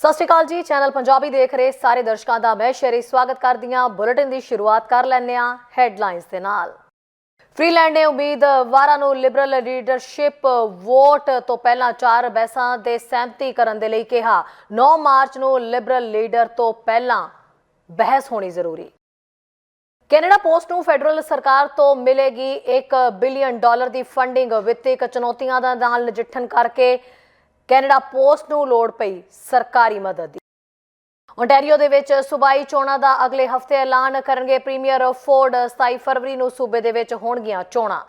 ਸਤਿ ਸ਼੍ਰੀ ਅਕਾਲ ਜੀ, ਚੈਨਲ ਪੰਜਾਬੀ ਦੇਖ ਰਹੇ ਸਾਰੇ ਦਰਸ਼ਕਾਂ ਦਾ ਮੈਂ ਸ਼ੇਰੀ ਸਵਾਗਤ ਕਰਦੀ ਹਾਂ। ਬੁਲੇਟਿਨ ਦੀ ਸ਼ੁਰੂਆਤ ਕਰ ਲੈਂਦੇ ਹਾਂ ਹੈਡਲਾਈਨਸ ਦੇ ਨਾਲ। ਫ੍ਰੀਲੈਂਡ ਨੇ ਉਮੀਦਵਾਰਾਂ ਨੂੰ ਲਿਬਰਲ ਲੀਡਰਸ਼ਿਪ ਵੋਟ ਤੋਂ ਪਹਿਲਾਂ ਚਾਰ ਬੈਸਾਂ ਦੇ ਸਹਿਮਤੀ ਕਰਨ ਦੇ ਲਈ ਕਿਹਾ। 9 ਮਾਰਚ ਨੂੰ ਲਿਬਰਲ ਲੀਡਰ ਤੋਂ ਪਹਿਲਾਂ ਬਹਿਸ ਹੋਣੀ ਜ਼ਰੂਰੀ। ਕੈਨੇਡਾ ਪੋਸਟ ਨੂੰ ਫੈਡਰਲ ਸਰਕਾਰ ਤੋਂ ਮਿਲੇਗੀ 1 ਬਿਲੀਅਨ ਡਾਲਰ ਦੀ ਫੰਡਿੰਗ। ਵਿੱਤਿਕ ਚੁਣੌਤੀਆਂ ਦਾ ਨਾਲ ਨਜਿੱਠਣ ਕਰਕੇ ਕੈਨੇਡਾ ਪੋਸਟ ਨੂੰ ਲੋੜ ਪਈ ਸਰਕਾਰੀ ਮਦਦ ਦੀ। ਓਨਟਾਰੀਓ ਦੇ ਵਿੱਚ ਸੂਬਾਈ ਚੋਣਾਂ ਦਾ ਅਗਲੇ ਹਫ਼ਤੇ ਐਲਾਨ ਕਰਨਗੇ ਪ੍ਰੀਮੀਅਰ ਫੋਰਡ 27 ਫਰਵਰੀ ਨੂੰ ਸੂਬੇ ਦੇ ਵਿੱਚ ਹੋਣਗੀਆਂ ਚੋਣਾਂ।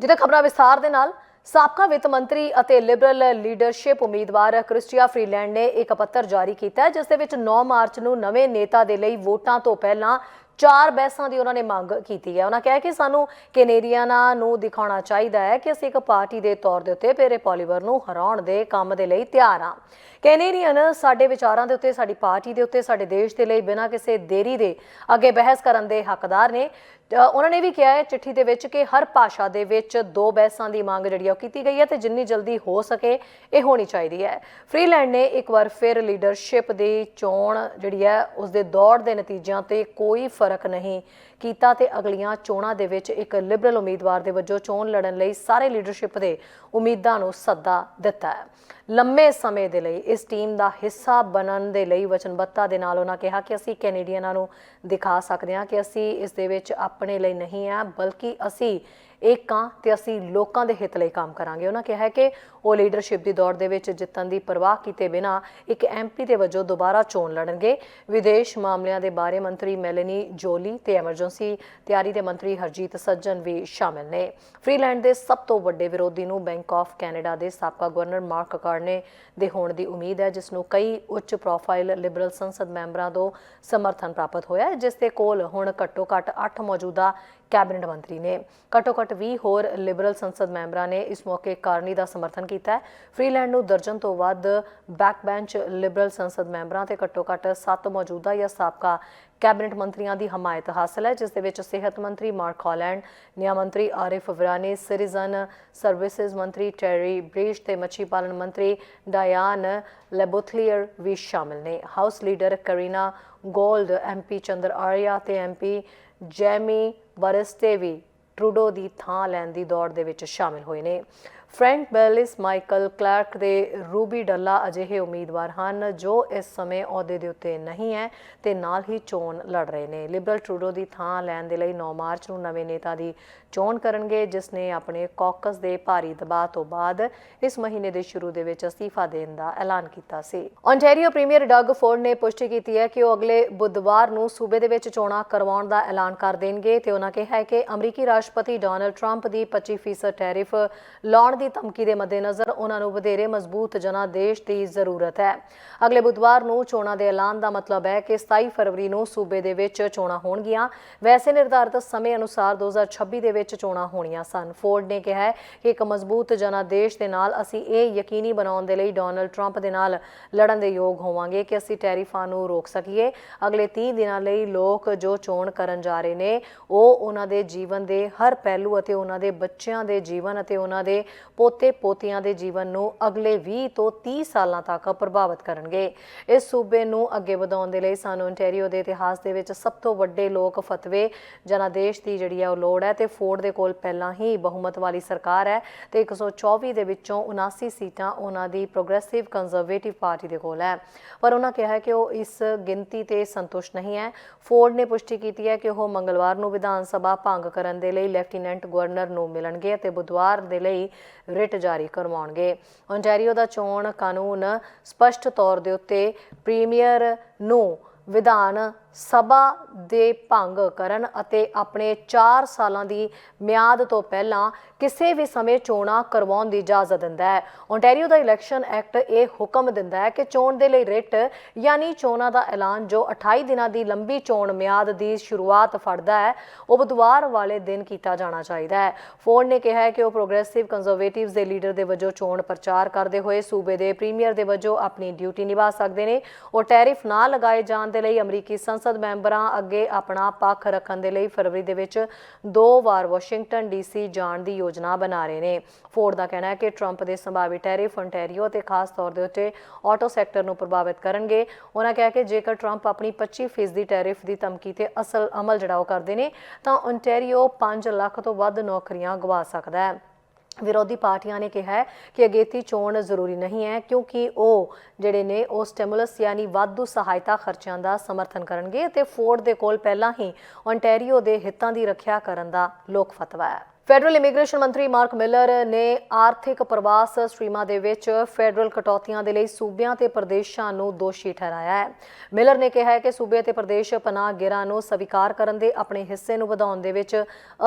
ਜਿਹਦੇ ਖਬਰਾਂ ਵਿਸਥਾਰ ਦੇ ਨਾਲ, ਸਾਬਕਾ ਵਿੱਤ ਮੰਤਰੀ ਅਤੇ ਲਿਬਰਲ ਲੀਡਰਸ਼ਿਪ ਉਮੀਦਵਾਰ ਕ੍ਰਿਸਟੀਆ ਫਰੀਲੈਂਡ ਨੇ ਇੱਕ ਪੱਤਰ ਜਾਰੀ ਕੀਤਾ ਹੈ, ਜਿਸ ਦੇ ਵਿੱਚ 9 ਮਾਰਚ ਨੂੰ ਨਵੇਂ ਨੇਤਾ ਦੇ ਲਈ ਵੋਟਾਂ ਤੋਂ ਪਹਿਲਾਂ ਚਾਰ ਬਹਿਸਾਂ ਦੀ ਉਹਨਾਂ ਨੇ ਮੰਗ ਕੀਤੀ ਹੈ। ਉਹਨਾਂ ਕਿਹਾ ਕਿ ਸਾਨੂੰ ਕੈਨੇਡੀਅਨਾਂ ਨੂੰ ਦਿਖਾਉਣਾ ਚਾਹੀਦਾ ਹੈ ਕਿ ਅਸੀਂ ਇੱਕ ਪਾਰਟੀ ਦੇ ਤੌਰ ਦੇ ਉੱਤੇ ਪੇਰੇ ਪੋਲੀਵਰ ਨੂੰ ਹਰਾਉਣ ਦੇ ਕੰਮ ਦੇ ਲਈ ਤਿਆਰ ਹਾਂ। ਕੈਨੇਡੀਅਨ ਸਾਡੇ ਵਿਚਾਰਾਂ ਦੇ ਉੱਤੇ, ਸਾਡੀ ਪਾਰਟੀ ਦੇ ਉੱਤੇ, ਸਾਡੇ ਦੇਸ਼ ਦੇ ਲਈ ਬਿਨਾਂ ਕਿਸੇ ਦੇਰੀ ਦੇ ਅੱਗੇ ਬਹਿਸ ਕਰਨ ਦੇ ਹੱਕਦਾਰ ਨੇ। ਉਹਨਾਂ ਨੇ ਵੀ ਕਿਹਾ ਹੈ ਚਿੱਠੀ ਦੇ ਵਿੱਚ ਕਿ ਹਰ ਭਾਸ਼ਾ ਦੇ ਵਿੱਚ ਦੋ ਬਹਿਸਾਂ ਦੀ ਮੰਗ ਜਿਹੜੀ ਆ ਉਹ ਕੀਤੀ ਗਈ ਹੈ ਤੇ ਜਿੰਨੀ ਜਲਦੀ ਹੋ ਸਕੇ ਇਹ ਹੋਣੀ ਚਾਹੀਦੀ ਹੈ। ਫ੍ਰੀਲੈਂਡ ਨੇ ਇੱਕ ਵਾਰ ਫਿਰ ਲੀਡਰਸ਼ਿਪ ਦੀ ਚੋਣ ਜਿਹੜੀ ਹੈ ਉਸ ਦੇ ਦੌੜ ਦੇ ਨਤੀਜਿਆਂ ਤੇ ਕੋਈ ਫ਼ਰਕ ਨਹੀਂ ਕੀਤਾ ਤੇ ਅਗਲੀਆਂ ਚੋਣਾਂ ਦੇ ਵਿੱਚ ਇੱਕ ਲਿਬਰਲ ਉਮੀਦਵਾਰ ਦੇ ਵਜੋਂ ਚੋਣ ਲੜਨ ਲਈ ਸਾਰੇ ਲੀਡਰਸ਼ਿਪ ਦੇ ਉਮੀਦਾਂ ਨੂੰ ਸੱਦਾ ਦਿੱਤਾ ਹੈ। ਲੰਮੇ ਸਮੇਂ ਦੇ ਲਈ ਇਸ ਟੀਮ ਦਾ ਹਿੱਸਾ ਬਣਨ ਦੇ ਲਈ ਵਚਨਬੱਧਤਾ ਦੇ ਨਾਲ ਉਹਨਾਂ ਕਿਹਾ ਕਿ ਅਸੀਂ ਕੈਨੇਡੀਅਨਾਂ ਨੂੰ ਦਿਖਾ ਸਕਦੇ ਹਾਂ ਕਿ ਅਸੀਂ ਇਸ ਦੇ ਵਿੱਚ ਆਪ ਆਪਣੇ ਲਈ ਨਹੀਂ ਆ ਬਲਕਿ ਅਸੀਂ ਏਕਾਂ ਤੇ ਅਸੀਂ ਲੋਕਾਂ ਦੇ ਹਿੱਤ ਲਈ ਕੰਮ ਕਰਾਂਗੇ। ਉਹਨਾਂ ਕਿਹਾ ਹੈ ਕਿ ਉਹ ਲੀਡਰਸ਼ਿਪ ਦੀ ਦੌੜ ਦੇ ਵਿੱਚ ਜਿੱਤਣ ਦੀ ਪਰਵਾਹ ਕੀਤੇ ਬਿਨਾ ਇੱਕ ਐਮਪੀ ਦੇ ਵਜੋਂ ਦੁਬਾਰਾ ਚੋਣ ਲੜਨਗੇ। ਵਿਦੇਸ਼ ਮਾਮਲਿਆਂ ਦੇ ਬਾਰੇ ਮੰਤਰੀ ਮੈਲਨੀ ਜੋਲੀ ਤੇ ਐਮਰਜੈਂਸੀ ਤਿਆਰੀ ਦੇ ਮੰਤਰੀ ਹਰਜੀਤ ਸੱਜਣ ਵੀ ਸ਼ਾਮਿਲ ਨੇ। ਫ੍ਰੀਲੈਂਡ ਦੇ ਸਭ ਤੋਂ ਵੱਡੇ ਵਿਰੋਧੀ ਨੂੰ ਬੈਂਕ ਆਫ ਕੈਨੇਡਾ ਦੇ ਸਾਬਕਾ ਗਵਰਨਰ ਮਾਰਕ ਕਾਰਨੇ ਦੇ ਹੋਣ ਦੀ ਉਮੀਦ ਹੈ, ਜਿਸ ਨੂੰ ਕਈ ਉੱਚ ਪ੍ਰੋਫਾਈਲ ਲਿਬਰਲ ਸੰਸਦ ਮੈਂਬਰਾਂ ਤੋਂ ਸਮਰਥਨ ਪ੍ਰਾਪਤ ਹੋਇਆ ਹੈ, ਜਿਸ ਦੇ ਕੋਲ ਹੁਣ ਘੱਟੋ ਘੱਟ 8 ਮੌਜੂਦਾ ਕੈਬਨਿਟ ਮੰਤਰੀ ਨੇ। ਘੱਟੋ ਘੱਟ 20 ਹੋਰ ਲਿਬਰਲ ਸੰਸਦ ਮੈਂਬਰਾਂ ਨੇ ਇਸ ਮੌਕੇ ਕਾਰਨੀ ਦਾ ਸਮਰਥਨ ਕੀਤਾ ਹੈ। ਫ੍ਰੀਲੈਂਡ ਨੂੰ ਦਰਜਨ ਤੋਂ ਵੱਧ ਬੈਕ ਬੈਂਚ ਲਿਬਰਲ ਸੰਸਦ ਮੈਂਬਰਾਂ ਤੇ ਘੱਟੋ ਘੱਟ 7 ਮੌਜੂਦਾ ਜਾਂ ਸਾਬਕਾ ਕੈਬਨਿਟ ਮੰਤਰੀਆਂ ਦੀ ਹਮਾਇਤ ਹਾਸਲ ਹੈ, ਜਿਸ ਦੇ ਵਿੱਚ ਸਿਹਤ ਮੰਤਰੀ ਮਾਰਕ ਹਾਲੈਂਡ, ਨਿਆਂ ਮੰਤਰੀ ਆਰਿਫ ਵਰਾਨੀ, ਸਿਟੀਜ਼ਨ ਸਰਵਿਸਿਜ਼ ਮੰਤਰੀ ਟੈਰੀ ਬ੍ਰਿਜ ਤੇ ਮੱਛੀ ਪਾਲਣ ਮੰਤਰੀ ਡਾਇਨ ਲੈਬੋਥਲੀਅਰ ਵੀ ਸ਼ਾਮਿਲ ਨੇ। House leader Karina Gould MP Chandra Arya ਤੇ ਐਮਪੀ ਜੈਮੀ ਬਰਸਟੇ ਵੀ ਟਰੂਡੋ ਦੀ ਥਾਂ ਲੈਣ ਦੀ ਦੌੜ ਦੇ ਵਿੱਚ ਸ਼ਾਮਿਲ ਹੋਏ ਨੇ। ਫ੍ਰੈਂਕ ਬੈਲਿਸ ਮਾਈਕਲ ਕਲਾਰਕ ਦੇ ਰੂਬੀ ਡੱਲਾ ਅਜਿਹੇ ਉਮੀਦਵਾਰ ਹਨ ਜੋ ਇਸ ਸਮੇਂ ਅਹੁਦੇ ਦੇ ਉੱਤੇ ਨਹੀਂ ਹੈ ਤੇ ਨਾਲ ਹੀ ਚੋਣ ਲੜ ਰਹੇ ਨੇ। ਲਿਬਰਲ ਟਰੂਡੋ ਦੀ ਥਾਂ ਲੈਣ ਦੇ ਲਈ 9 ਮਾਰਚ ਨੂੰ ਨਵੇਂ ਨੇਤਾ ਦੀ ਚੋਣ ਕਰਨਗੇ, ਜਿਸ ਨੇ ਆਪਣੇ ਕਾਕਸ ਦੇ ਭਾਰੀ ਦਬਾਅ ਤੋਂ ਬਾਅਦ ਇਸ ਮਹੀਨੇ ਦੇ ਸ਼ੁਰੂ ਦੇ ਵਿੱਚ ਅਸਤੀਫਾ ਦੇਣ ਦਾ ਐਲਾਨ ਕੀਤਾ ਸੀ। ਓਨਟਾਰੀਓ ਪ੍ਰੀਮੀਅਰ ਡੱਗ ਫੋਰਡ ਨੇ ਪੁਸ਼ਟੀ ਕੀਤੀ ਹੈ ਕਿ ਉਹ ਅਗਲੇ ਬੁੱਧਵਾਰ ਨੂੰ ਸੂਬੇ ਦੇ ਵਿੱਚ ਚੋਣਾਂ ਕਰਵਾਉਣ ਦਾ ਐਲਾਨ ਕਰ ਦੇਣਗੇ ਤੇ ਉਹਨਾਂ ਕਿਹਾ ਹੈ ਕਿ ਅਮਰੀਕੀ ਰਾਸ਼ਟਰਪਤੀ ਡੋਨਲਡ ਟਰੰਪ ਦੀ 25% ਟੈਰਿਫ ਲਾਉਣ ਦੀ ਧਮਕੀ ਦੇ ਮੱਦੇਨਜ਼ਰ ਉਹਨਾਂ ਨੂੰ ਵਧੇਰੇ ਮਜ਼ਬੂਤ ਜਨਾਦੇਸ਼ ਦੀ ਜ਼ਰੂਰਤ ਹੈ। ਅਗਲੇ ਬੁੱਧਵਾਰ ਨੂੰ ਚੋਣਾਂ ਦੇ ਐਲਾਨ ਦਾ ਮਤਲਬ ਹੈ ਕਿ 27 ਫਰਵਰੀ ਨੂੰ ਸੂਬੇ ਦੇ ਵਿੱਚ ਚੋਣਾਂ ਹੋਣਗੀਆਂ। ਵੈਸੇ ਨਿਰਧਾਰਿਤ ਸਮੇਂ ਅਨੁਸਾਰ 2026 ਦੇ ਵਿੱਚ ਚੋਣਾਂ ਹੋਣੀਆਂ ਸਨ। ਫੋਰਡ ਨੇ ਕਿਹਾ ਹੈ ਕਿ ਇੱਕ ਮਜ਼ਬੂਤ ਜਨਾਦੇਸ਼ ਦੇ ਨਾਲ ਅਸੀਂ ਇਹ ਯਕੀਨੀ ਬਣਾਉਣ ਦੇ ਲਈ ਡੋਨਲਡ ਟਰੰਪ ਦੇ ਨਾਲ ਲੜਨ ਦੇ ਯੋਗ ਹੋਵਾਂਗੇ ਕਿ ਅਸੀਂ ਟੈਰਿਫਾਂ ਨੂੰ ਰੋਕ ਸਕੀਏ। ਅਗਲੇ 30 ਦਿਨਾਂ ਲਈ ਲੋਕ ਜੋ ਚੋਣ ਕਰਨ ਜਾ ਰਹੇ ਨੇ, ਉਹ ਉਹਨਾਂ ਦੇ ਜੀਵਨ ਦੇ ਹਰ ਪਹਿਲੂ ਅਤੇ ਉਹਨਾਂ ਦੇ ਬੱਚਿਆਂ ਦੇ ਜੀਵਨ ਅਤੇ ਉਹਨਾਂ ਦੇ ਪੋਤੇ ਪੋਤੀਆਂ ਦੇ ਜੀਵਨ ਨੂੰ ਅਗਲੇ 20 ਤੋਂ 30 ਸਾਲਾਂ ਤੱਕ ਪ੍ਰਭਾਵਿਤ ਕਰਨਗੇ। ਇਸ ਸੂਬੇ ਨੂੰ ਅੱਗੇ ਵਧਾਉਣ ਦੇ ਲਈ ਸਾਨੂੰ ਓਨਟਾਰੀਓ ਦੇ ਇਤਿਹਾਸ ਦੇ ਵਿੱਚ ਸਭ ਤੋਂ ਵੱਡੇ ਲੋਕ ਫਤਵੇ ਜਨਾਦੇਸ਼ ਦੀ ਜਿਹੜੀ ਹੈ ਉਹ ਲੋੜ ਹੈ ਤੇ ਫੋਰਡ ਦੇ ਕੋਲ ਪਹਿਲਾਂ ਹੀ ਬਹੁਮਤ ਵਾਲੀ ਸਰਕਾਰ ਹੈ ਤੇ 124 ਦੇ ਵਿੱਚੋਂ 79 ਸੀਟਾਂ ਉਹਨਾਂ ਦੀ ਪ੍ਰੋਗਰੈਸਿਵ ਕੰਜ਼ਰਵੇਟਿਵ ਪਾਰਟੀ ਦੇ ਕੋਲ ਹੈ। ਪਰ ਉਹਨਾਂ ਕਿਹਾ ਹੈ ਕਿ ਉਹ ਇਸ ਗਿਣਤੀ ਤੇ ਸੰਤੁਸ਼ਟ ਨਹੀਂ ਹੈ। ਫੋਰਡ ਨੇ ਪੁਸ਼ਟੀ ਕੀਤੀ ਹੈ ਕਿ ਉਹ ਮੰਗਲਵਾਰ ਨੂੰ ਵਿਧਾਨ ਸਭਾ ਭੰਗ ਕਰਨ ਦੇ ਲਈ ਲੈਫਟੀਨੈਂਟ ਗਵਰਨਰ ਨੂੰ ਮਿਲਣਗੇ ਅਤੇ ਬੁੱਧਵਾਰ ਦੇ ਲਈ ਰਿਟ ਜਾਰੀ ਕਰਵਾਉਣਗੇ। ਓਨਟਾਰੀਓ ਦਾ ਚੋਣ ਕਾਨੂੰਨ ਸਪਸ਼ਟ ਤੌਰ ਦੇ ਉੱਤੇ ਪ੍ਰੀਮੀਅਰ ਨੂੰ ਵਿਧਾਨ ਸਭਾ ਦੇ ਭੰਗ ਕਰਨ ਅਤੇ ਆਪਣੇ 4 ਸਾਲਾਂ ਦੀ ਮਿਆਦ ਤੋਂ ਪਹਿਲਾਂ ਕਿਸੇ ਵੀ ਸਮੇਂ ਚੋਣਾਂ ਕਰਵਾਉਣ ਦੀ ਇਜਾਜ਼ਤ ਦਿੰਦਾ ਹੈ। ਓਨਟਾਰੀਓ ਦਾ ਇਲੈਕਸ਼ਨ ਐਕਟ ਇਹ ਹੁਕਮ ਦਿੰਦਾ ਹੈ ਕਿ ਚੋਣ ਦੇ ਲਈ ਰਿਟ ਯਾਨੀ ਚੋਣਾਂ ਦਾ ਐਲਾਨ ਜੋ 28 ਦਿਨਾਂ ਦੀ ਲੰਬੀ ਚੋਣ ਮਿਆਦ ਦੀ ਸ਼ੁਰੂਆਤ ਫੜਦਾ ਹੈ, ਉਹ ਬੁੱਧਵਾਰ ਵਾਲੇ ਦਿਨ ਕੀਤਾ ਜਾਣਾ ਚਾਹੀਦਾ ਹੈ। ਫੋਰਡ ਨੇ ਕਿਹਾ ਹੈ ਕਿ ਉਹ ਪ੍ਰੋਗਰੈਸਿਵ ਕੰਜ਼ਰਵੇਟਿਵਸ ਦੇ ਲੀਡਰ ਦੇ ਵਜੋਂ ਚੋਣ ਪ੍ਰਚਾਰ ਕਰਦੇ ਹੋਏ ਸੂਬੇ ਦੇ ਪ੍ਰੀਮੀਅਰ ਦੇ ਵਜੋਂ ਆਪਣੀ ਡਿਊਟੀ ਨਿਭਾ ਸਕਦੇ ਨੇ। ਉਹ ਟੈਰਿਫ ਨਾ ਲਗਾਏ ਜਾਣ ਦੇ ਲਈ ਅਮਰੀਕੀ ਸੰਸਦ ਸੰਸਦ ਮੈਂਬਰਾਂ ਅੱਗੇ ਆਪਣਾ ਪੱਖ ਰੱਖਣ ਦੇ ਲਈ ਫਰਵਰੀ ਦੇ ਵਿੱਚ ਦੋ ਵਾਰ ਵਾਸ਼ਿੰਗਟਨ ਡੀਸੀ ਜਾਣ ਦੀ ਯੋਜਨਾ ਬਣਾ ਰਹੇ ਨੇ। ਫੋਰਡ ਦਾ ਕਹਿਣਾ ਹੈ ਕਿ ਟਰੰਪ ਦੇ ਸੰਭਾਵੀ ਟੈਰਿਫ ontario ਅਤੇ ਖਾਸ ਤੌਰ ਦੇ ਉੱਤੇ ਆਟੋ ਸੈਕਟਰ ਨੂੰ ਪ੍ਰਭਾਵਿਤ ਕਰਨਗੇ। ਉਹਨਾਂ ਕਿਹਾ ਕਿ ਜੇਕਰ ਟਰੰਪ ਆਪਣੀ 25% ਦੀ ਟੈਰਿਫ ਦੀ ਧਮਕੀ ਤੇ ਅਸਲ ਅਮਲ ਜਿਹੜਾ ਉਹ ਕਰਦੇ ਨੇ, ਤਾਂ ontario 5 ਲੱਖ ਤੋਂ ਵੱਧ ਨੌਕਰੀਆਂ ਗਵਾ ਸਕਦਾ ਹੈ। ਵਿਰੋਧੀ ਪਾਰਟੀਆਂ ਨੇ ਕਿਹਾ ਹੈ ਕਿ ਅਗੇਤੀ ਚੋਣ ਜ਼ਰੂਰੀ ਨਹੀਂ ਹੈ, ਕਿਉਂਕਿ ਉਹ ਜਿਹੜੇ ਨੇ ਉਹ ਸਟੈਮੂਲਸ ਯਾਨੀ ਵਾਧੂ ਸਹਾਇਤਾ ਖਰਚਿਆਂ ਦਾ ਸਮਰਥਨ ਕਰਨਗੇ ਅਤੇ ਫੋਰਡ ਦੇ ਕੋਲ ਪਹਿਲਾਂ ਹੀ ontario ਦੇ ਹਿੱਤਾਂ ਦੀ ਰੱਖਿਆ ਕਰਨ ਦਾ ਲੋਕ ਫਤਵਾ ਹੈ। ਫੈਡਰਲ ਇਮੀਗ੍ਰੇਸ਼ਨ ਮੰਤਰੀ ਮਾਰਕ ਮਿਲਰ ਨੇ ਆਰਥਿਕ ਪ੍ਰਵਾਸ ਸਟ੍ਰੀਮਾਂ ਦੇ ਵਿੱਚ ਫੈਡਰਲ ਕਟੌਤੀਆਂ ਦੇ ਲਈ ਸੂਬਿਆਂ ਤੇ ਪ੍ਰਦੇਸ਼ਾਂ ਨੂੰ ਦੋਸ਼ੀ ਠਹਿਰਾਇਆ ਹੈ। ਮਿਲਰ ਨੇ ਕਿਹਾ ਹੈ ਕਿ ਸੂਬੇ ਤੇ ਪ੍ਰਦੇਸ਼ ਪਨਾਹ ਗਿਰਾਂ ਨੂੰ ਸਵੀਕਾਰ ਕਰਨ ਦੇ ਆਪਣੇ ਹਿੱਸੇ ਨੂੰ ਵਧਾਉਣ ਦੇ ਵਿੱਚ